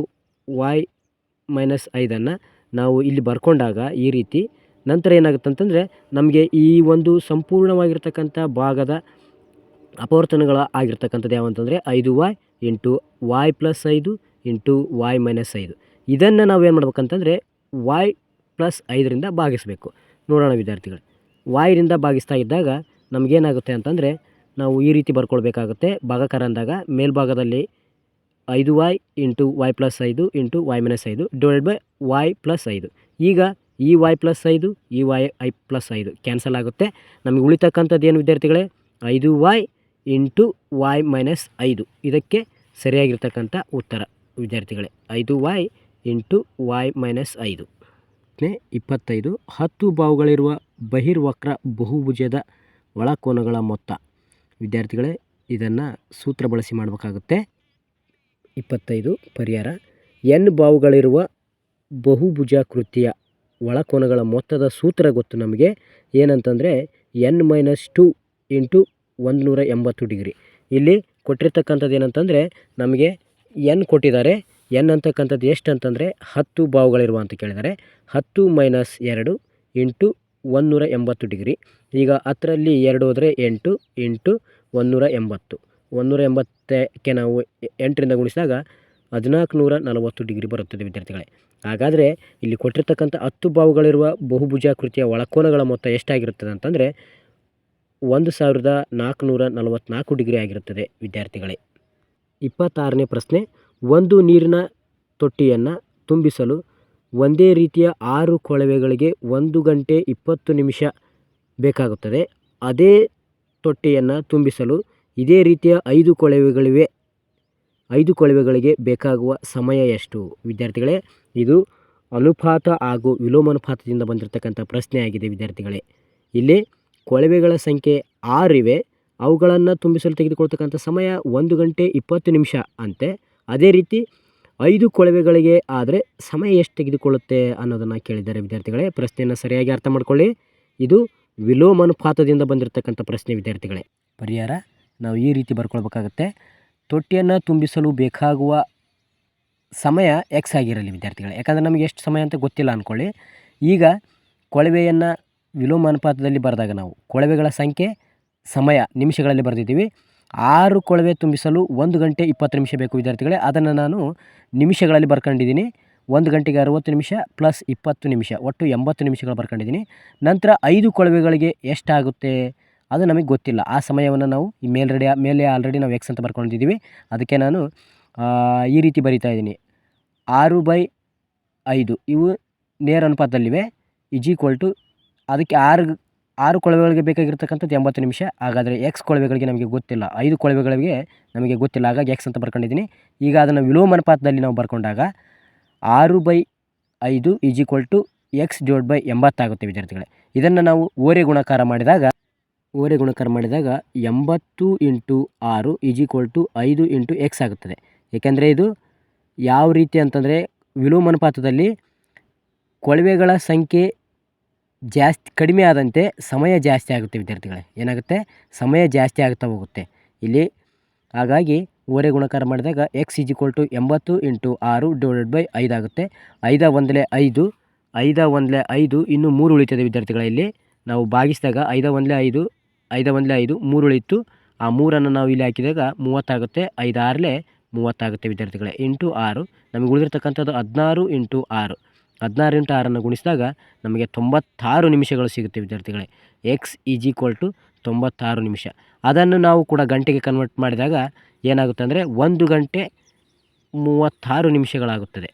ವಾಯ್ ಮೈನಸ್ ಐದನ್ನು ನಾವು ಇಲ್ಲಿ ಬರ್ಕೊಂಡಾಗ ಈ ರೀತಿ ನಂತರ ಏನಾಗುತ್ತೆ ಅಂತಂದರೆ ನಮಗೆ ಈ ಒಂದು ಸಂಪೂರ್ಣವಾಗಿರ್ತಕ್ಕಂಥ ಭಾಗದ ಅಪವರ್ತನಗಳ ಆಗಿರ್ತಕ್ಕಂಥದ್ದು ಯಾವಂತಂದರೆ ಐದು ವಾಯ್ ಇಂಟು ವಾಯ್ ಪ್ಲಸ್ ಐದು ಇಂಟು ವಾಯ್ ಮೈನಸ್ ಐದು. ಇದನ್ನು ನಾವು ಏನು ಮಾಡ್ಬೇಕಂತಂದರೆ ವಾಯ್ ಪ್ಲಸ್ ಐದರಿಂದ ಭಾಗಿಸಬೇಕು. ನೋಡೋಣ ವಿದ್ಯಾರ್ಥಿಗಳು. ವಾಯ್ರಿಂದ ಭಾಗಿಸ್ತಾ ಇದ್ದಾಗ ನಮಗೇನಾಗುತ್ತೆ ಅಂತಂದರೆ ನಾವು ಈ ರೀತಿ ಬರ್ಕೊಳ್ಬೇಕಾಗುತ್ತೆ. ಭಾಗಕಾರ ಅಂದಾಗ ಮೇಲ್ಭಾಗದಲ್ಲಿ ಐದು ವಾಯ್ ಇಂಟು ವಾಯ್ ಪ್ಲಸ್ ಐದು ಇಂಟು ವಾಯ್ ಮೈನಸ್ ಐದು ಡಿವೈಡ್ ಬೈ ವಾಯ್ ಪ್ಲಸ್ ಐದು. ಈಗ ಈ ವಾಯ್ ಪ್ಲಸ್ ಐದು, ಈ ವಾಯ್ ಐ ಪ್ಲಸ್ ಐದು ಕ್ಯಾನ್ಸಲ್ ಆಗುತ್ತೆ. ನಮಗೆ ಉಳಿತಕ್ಕಂಥದ್ದು ಏನು ವಿದ್ಯಾರ್ಥಿಗಳೇ? ಐದು ವಾಯ್ ಇಂಟು ವಾಯ್ ಮೈನಸ್ ಐದು. ಇದಕ್ಕೆ ಸರಿಯಾಗಿರ್ತಕ್ಕಂಥ ಉತ್ತರ. ವಿದ್ಯಾರ್ಥಿಗಳೇ. ಐದು ವಾಯ್ ಇಂಟು ವಾಯ್ ಮೈನಸ್ ಐದು. ಇಪ್ಪತ್ತೈದು. ಹತ್ತು ಬಾವುಗಳಿರುವ ಬಹಿರ್ವಕ್ರ ಬಹುಭುಜದ ಒಳಕೋನಗಳ ಮೊತ್ತ. ವಿದ್ಯಾರ್ಥಿಗಳೇ, ಇದನ್ನು ಸೂತ್ರ ಬಳಸಿ ಮಾಡಬೇಕಾಗುತ್ತೆ. ಇಪ್ಪತ್ತೈದು, ಪರಿಹಾರ. ಎನ್ ಬಾವುಗಳಿರುವ ಬಹುಭುಜಾಕೃತಿಯ ಒಳಕೋನಗಳ ಮೊತ್ತದ ಸೂತ್ರ ಗೊತ್ತು ನಮಗೆ. ಏನಂತಂದರೆ, ಎನ್ ಮೈನಸ್ ಟು ಇಂಟು ಒಂದು ನೂರ ಎಂಬತ್ತು ಡಿಗ್ರಿ. ಇಲ್ಲಿ ಕೊಟ್ಟಿರ್ತಕ್ಕಂಥದ್ದು ಏನಂತಂದರೆ, ನಮಗೆ ಎನ್ ಕೊಟ್ಟಿದ್ದಾರೆ. ಎನ್ ಅಂತಕ್ಕಂಥದ್ದು ಎಷ್ಟು ಅಂತಂದರೆ ಹತ್ತು ಬಾವುಗಳಿರುವ ಅಂತ ಕೇಳಿದ್ದಾರೆ. ಹತ್ತು ಮೈನಸ್ ಎರಡು ಇಂಟು ಒಂದುನೂರ ಎಂಬತ್ತು ಡಿಗ್ರಿ. ಈಗ ಹತ್ತರಲ್ಲಿ ಎರಡು ಹೋದರೆ ಎಂಟು ಇಂಟು ಒಂದುನೂರ ಎಂಬತ್ತು. ಒಂದುನೂರ ಎಂಬತ್ತಕ್ಕೆ ನಾವು ಎಂಟರಿಂದ ಗುಣಿಸಿದಾಗ ಹದಿನಾಲ್ಕು ನೂರ ನಲವತ್ತು ಡಿಗ್ರಿ ಬರುತ್ತದೆ ವಿದ್ಯಾರ್ಥಿಗಳೇ. ಹಾಗಾದರೆ ಇಲ್ಲಿ ಕೊಟ್ಟಿರ್ತಕ್ಕಂಥ ಹತ್ತು ಬಾವುಗಳಿರುವ ಬಹುಭುಜಾಕೃತಿಯ ಒಳಕೋನಗಳ ಮೊತ್ತ ಎಷ್ಟಾಗಿರುತ್ತದೆ ಅಂತಂದರೆ ಒಂದು ಸಾವಿರದ ನಾಲ್ಕುನೂರ ನಲವತ್ತ್ನಾಲ್ಕು ಡಿಗ್ರಿ ಆಗಿರುತ್ತದೆ ವಿದ್ಯಾರ್ಥಿಗಳೇ. ಇಪ್ಪತ್ತಾರನೇ ಪ್ರಶ್ನೆ, ಒಂದು ನೀರಿನ ತೊಟ್ಟಿಯನ್ನು ತುಂಬಿಸಲು ಒಂದೇ ರೀತಿಯ ಆರು ಕೊಳವೆಗಳಿಗೆ ಒಂದು ಗಂಟೆ ಇಪ್ಪತ್ತು ನಿಮಿಷ ಬೇಕಾಗುತ್ತದೆ. ಅದೇ ತೊಟ್ಟಿಯನ್ನು ತುಂಬಿಸಲು ಇದೇ ರೀತಿಯ ಐದು ಕೊಳವೆಗಳಿವೆ. ಐದು ಕೊಳವೆಗಳಿಗೆ ಬೇಕಾಗುವ ಸಮಯ ಎಷ್ಟು? ವಿದ್ಯಾರ್ಥಿಗಳೇ, ಇದು ಅನುಪಾತ ಹಾಗೂ ವಿಲೋಮಾನುಪಾತದಿಂದ ಬಂದಿರತಕ್ಕಂಥ ಪ್ರಶ್ನೆ ಆಗಿದೆ ವಿದ್ಯಾರ್ಥಿಗಳೇ. ಇಲ್ಲಿ ಕೊಳವೆಗಳ ಸಂಖ್ಯೆ ಆರಿವೆ. ಅವುಗಳನ್ನು ತುಂಬಿಸಲು ತೆಗೆದುಕೊಳ್ತಕ್ಕಂಥ ಸಮಯ ಒಂದು ಗಂಟೆ ಇಪ್ಪತ್ತು ನಿಮಿಷ ಅಂತೆ. ಅದೇ ರೀತಿ ಐದು ಕೊಳವೆಗಳಿಗೆ ಆದರೆ ಸಮಯ ಎಷ್ಟು ತೆಗೆದುಕೊಳ್ಳುತ್ತೆ ಅನ್ನೋದನ್ನು ಕೇಳಿದ್ದಾರೆ ವಿದ್ಯಾರ್ಥಿಗಳೇ. ಪ್ರಶ್ನೆಯನ್ನು ಸರಿಯಾಗಿ ಅರ್ಥ ಮಾಡಿಕೊಳ್ಳಿ. ಇದು ವಿಲೋಮ ಅನುಪಾತದಿಂದ ಬಂದಿರತಕ್ಕಂಥ ಪ್ರಶ್ನೆ ವಿದ್ಯಾರ್ಥಿಗಳೇ. ಪರಿಹಾರ, ನಾವು ಈ ರೀತಿ ಬರ್ಕೊಳ್ಬೇಕಾಗತ್ತೆ. ತೊಟ್ಟಿಯನ್ನು ತುಂಬಿಸಲು ಬೇಕಾಗುವ ಸಮಯ ಎಕ್ಸ್ ಆಗಿರಲಿ ವಿದ್ಯಾರ್ಥಿಗಳೇ. ಯಾಕಂದರೆ ನಮಗೆ ಎಷ್ಟು ಸಮಯ ಅಂತ ಗೊತ್ತಿಲ್ಲ ಅಂದ್ಕೊಳ್ಳಿ ಈಗ ಕೊಳವೆಯನ್ನು ವಿಲೋಮಾನುಪಾತದಲ್ಲಿ ಬರೆದಾಗ ನಾವು ಕೊಳವೆಗಳ ಸಂಖ್ಯೆ ಸಮಯ ನಿಮಿಷಗಳಲ್ಲಿ ಬರೆದಿದ್ದೀವಿ. ಆರು ಕೊಳವೆ ತುಂಬಿಸಲು ಒಂದು ಗಂಟೆ ಇಪ್ಪತ್ತು ನಿಮಿಷ ಬೇಕು, ವಿದ್ಯಾರ್ಥಿಗಳೇ. ಅದನ್ನು ನಾನು ನಿಮಿಷಗಳಲ್ಲಿ ಬರ್ಕೊಂಡಿದ್ದೀನಿ. ಒಂದು ಗಂಟೆಗೆ ಅರುವತ್ತು ನಿಮಿಷ ಪ್ಲಸ್ ಇಪ್ಪತ್ತು ನಿಮಿಷ, ಒಟ್ಟು ಎಂಬತ್ತು ನಿಮಿಷಗಳು ಬರ್ಕೊಂಡಿದ್ದೀನಿ. ನಂತರ ಐದು ಕೊಳವೆಗಳಿಗೆ ಎಷ್ಟಾಗುತ್ತೆ? ಅದು ನಮಗೆ ಗೊತ್ತಿಲ್ಲ. ಆ ಸಮಯವನ್ನು ನಾವು ಈ ಮೇಲ್ರೆಡಿ ಮೇಲೆ ಆಲ್ರೆಡಿ ನಾವು ಎಕ್ಸ್ ಅಂತ ಬರ್ಕೊಂಡಿದ್ದೀವಿ. ಅದಕ್ಕೆ ನಾನು ಈ ರೀತಿ ಬರಿತಾ ಇದ್ದೀನಿ. ಆರು ಬೈ ಐದು. ಇವು ನೇರ ಅನುಪಾತದಲ್ಲಿವೆ. ಈಕ್ವಲ್ ಟು, ಅದಕ್ಕೆ ಆರು ಆರು ಕೊಳವೆಗಳಿಗೆ ಬೇಕಾಗಿರ್ತಕ್ಕಂಥದ್ದು ಎಂಬತ್ತು ನಿಮಿಷ. ಹಾಗಾದರೆ ಎಕ್ಸ್ ಕೊಳವೆಗಳಿಗೆ ನಮಗೆ ಗೊತ್ತಿಲ್ಲ. ಐದು ಕೊಳವೆಗಳಿಗೆ ನಮಗೆ ಗೊತ್ತಿಲ್ಲ. ಹಾಗಾಗಿ ಎಕ್ಸ್ ಅಂತ ಬರ್ಕೊಂಡಿದ್ದೀನಿ. ಈಗ ಅದನ್ನು ವಿಲೋಮ ಅನುಪಾತದಲ್ಲಿ ನಾವು ಬರ್ಕೊಂಡಾಗ ಆರು ಬೈ ಐದು is equal to x divide by ಎಂಬತ್ತಾಗುತ್ತೆ ವಿದ್ಯಾರ್ಥಿಗಳೇ. ಇದನ್ನು ನಾವು ಓರೆ ಗುಣಕಾರ ಮಾಡಿದಾಗ, ಓರೆ ಗುಣಕಾರ ಮಾಡಿದಾಗ ಎಂಬತ್ತು ಇಂಟು ಆರು ಈಜ್ ಈಕ್ವಲ್ ಟು ಐದು ಇಂಟು ಎಕ್ಸ್ ಆಗುತ್ತದೆ. ಏಕೆಂದರೆ ಇದು ಯಾವ ರೀತಿ ಅಂತಂದರೆ ವಿಲೋಮ ಅನುಪಾತದಲ್ಲಿ ಕೊಳವೆಗಳ ಸಂಖ್ಯೆ ಜಾಸ್ತಿ ಕಡಿಮೆ ಆದಂತೆ ಸಮಯ ಜಾಸ್ತಿ ಆಗುತ್ತೆ ವಿದ್ಯಾರ್ಥಿಗಳೇ. ಏನಾಗುತ್ತೆ? ಸಮಯ ಜಾಸ್ತಿ ಆಗ್ತಾ ಹೋಗುತ್ತೆ. ಇಲ್ಲಿ ಹಾಗಾಗಿ ಓರೆ ಗುಣಕಾರ ಮಾಡಿದಾಗ ಎಕ್ಸ್ ಇಜ್ ಈಕ್ವಲ್ ಟು ಎಂಬತ್ತು ಇಂಟು ಆರು ಡಿವೈಡೆಡ್ ಬೈ ಐದು ಆಗುತ್ತೆ. ಐದ ಒಂದಲೇ ಐದು, ಐದ ಒಂದಲೇ ಐದು ಇನ್ನು ಮೂರು ಉಳಿತದೆ ವಿದ್ಯಾರ್ಥಿಗಳ ಇಲ್ಲಿ. ನಾವು ಭಾಗಿಸಿದಾಗ ಐದ ಒಂದಲೇ ಐದು, ಐದ ಒಂದಲೇ ಐದು ಮೂರು ಉಳಿತು. ಆ ಮೂರನ್ನು ನಾವು ಇಲ್ಲಿ ಹಾಕಿದಾಗ ಮೂವತ್ತಾಗುತ್ತೆ ಐದು ಆರಲೇ ಮೂವತ್ತಾಗುತ್ತೆ ವಿದ್ಯಾರ್ಥಿಗಳೇ. ಇಂಟು ಆರು ನಮಗೆ ಉಳಿದಿರ್ತಕ್ಕಂಥದ್ದು ಹದಿನಾರು ಇಂಟು ಆರು. ಹದಿನಾರು ಇಂಟು ಆರನ್ನು ಗುಣಿಸಿದಾಗ ನಮಗೆ ತೊಂಬತ್ತಾರು ನಿಮಿಷಗಳು ಸಿಗುತ್ತೆ, ವಿದ್ಯಾರ್ಥಿಗಳೇ. ಎಕ್ಸ್ ಈಸ್ ಈಕ್ವಲ್ ಟು ತೊಂಬತ್ತಾರು ನಿಮಿಷ. ಅದನ್ನು ನಾವು ಕೂಡ ಗಂಟೆಗೆ ಕನ್ವರ್ಟ್ ಮಾಡಿದಾಗ ಏನಾಗುತ್ತೆ ಅಂದರೆ ಒಂದು ಗಂಟೆ ಮೂವತ್ತಾರು ನಿಮಿಷಗಳಾಗುತ್ತದೆ.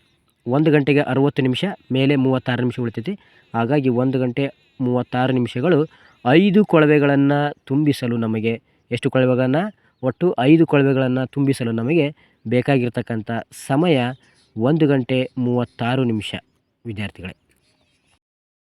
ಒಂದು ಗಂಟೆಗೆ ಅರುವತ್ತು ನಿಮಿಷ, ಮೇಲೆ ಮೂವತ್ತಾರು ನಿಮಿಷ ಉಳಿತೈತಿ. ಹಾಗಾಗಿ ಒಂದು ಗಂಟೆ ಮೂವತ್ತಾರು ನಿಮಿಷಗಳು ಐದು ಕೊಳವೆಗಳನ್ನು ತುಂಬಿಸಲು ನಮಗೆ ಎಷ್ಟು ಕೊಳವೆಗಳನ್ನು? ಒಟ್ಟು ಐದು ಕೊಳವೆಗಳನ್ನು ತುಂಬಿಸಲು ನಮಗೆ ಬೇಕಾಗಿರ್ತಕ್ಕಂಥ ಸಮಯ ಒಂದು ಗಂಟೆ ಮೂವತ್ತಾರು ನಿಮಿಷ. ವಿದ್ಯಾರ್ಥಿಗಳೇ.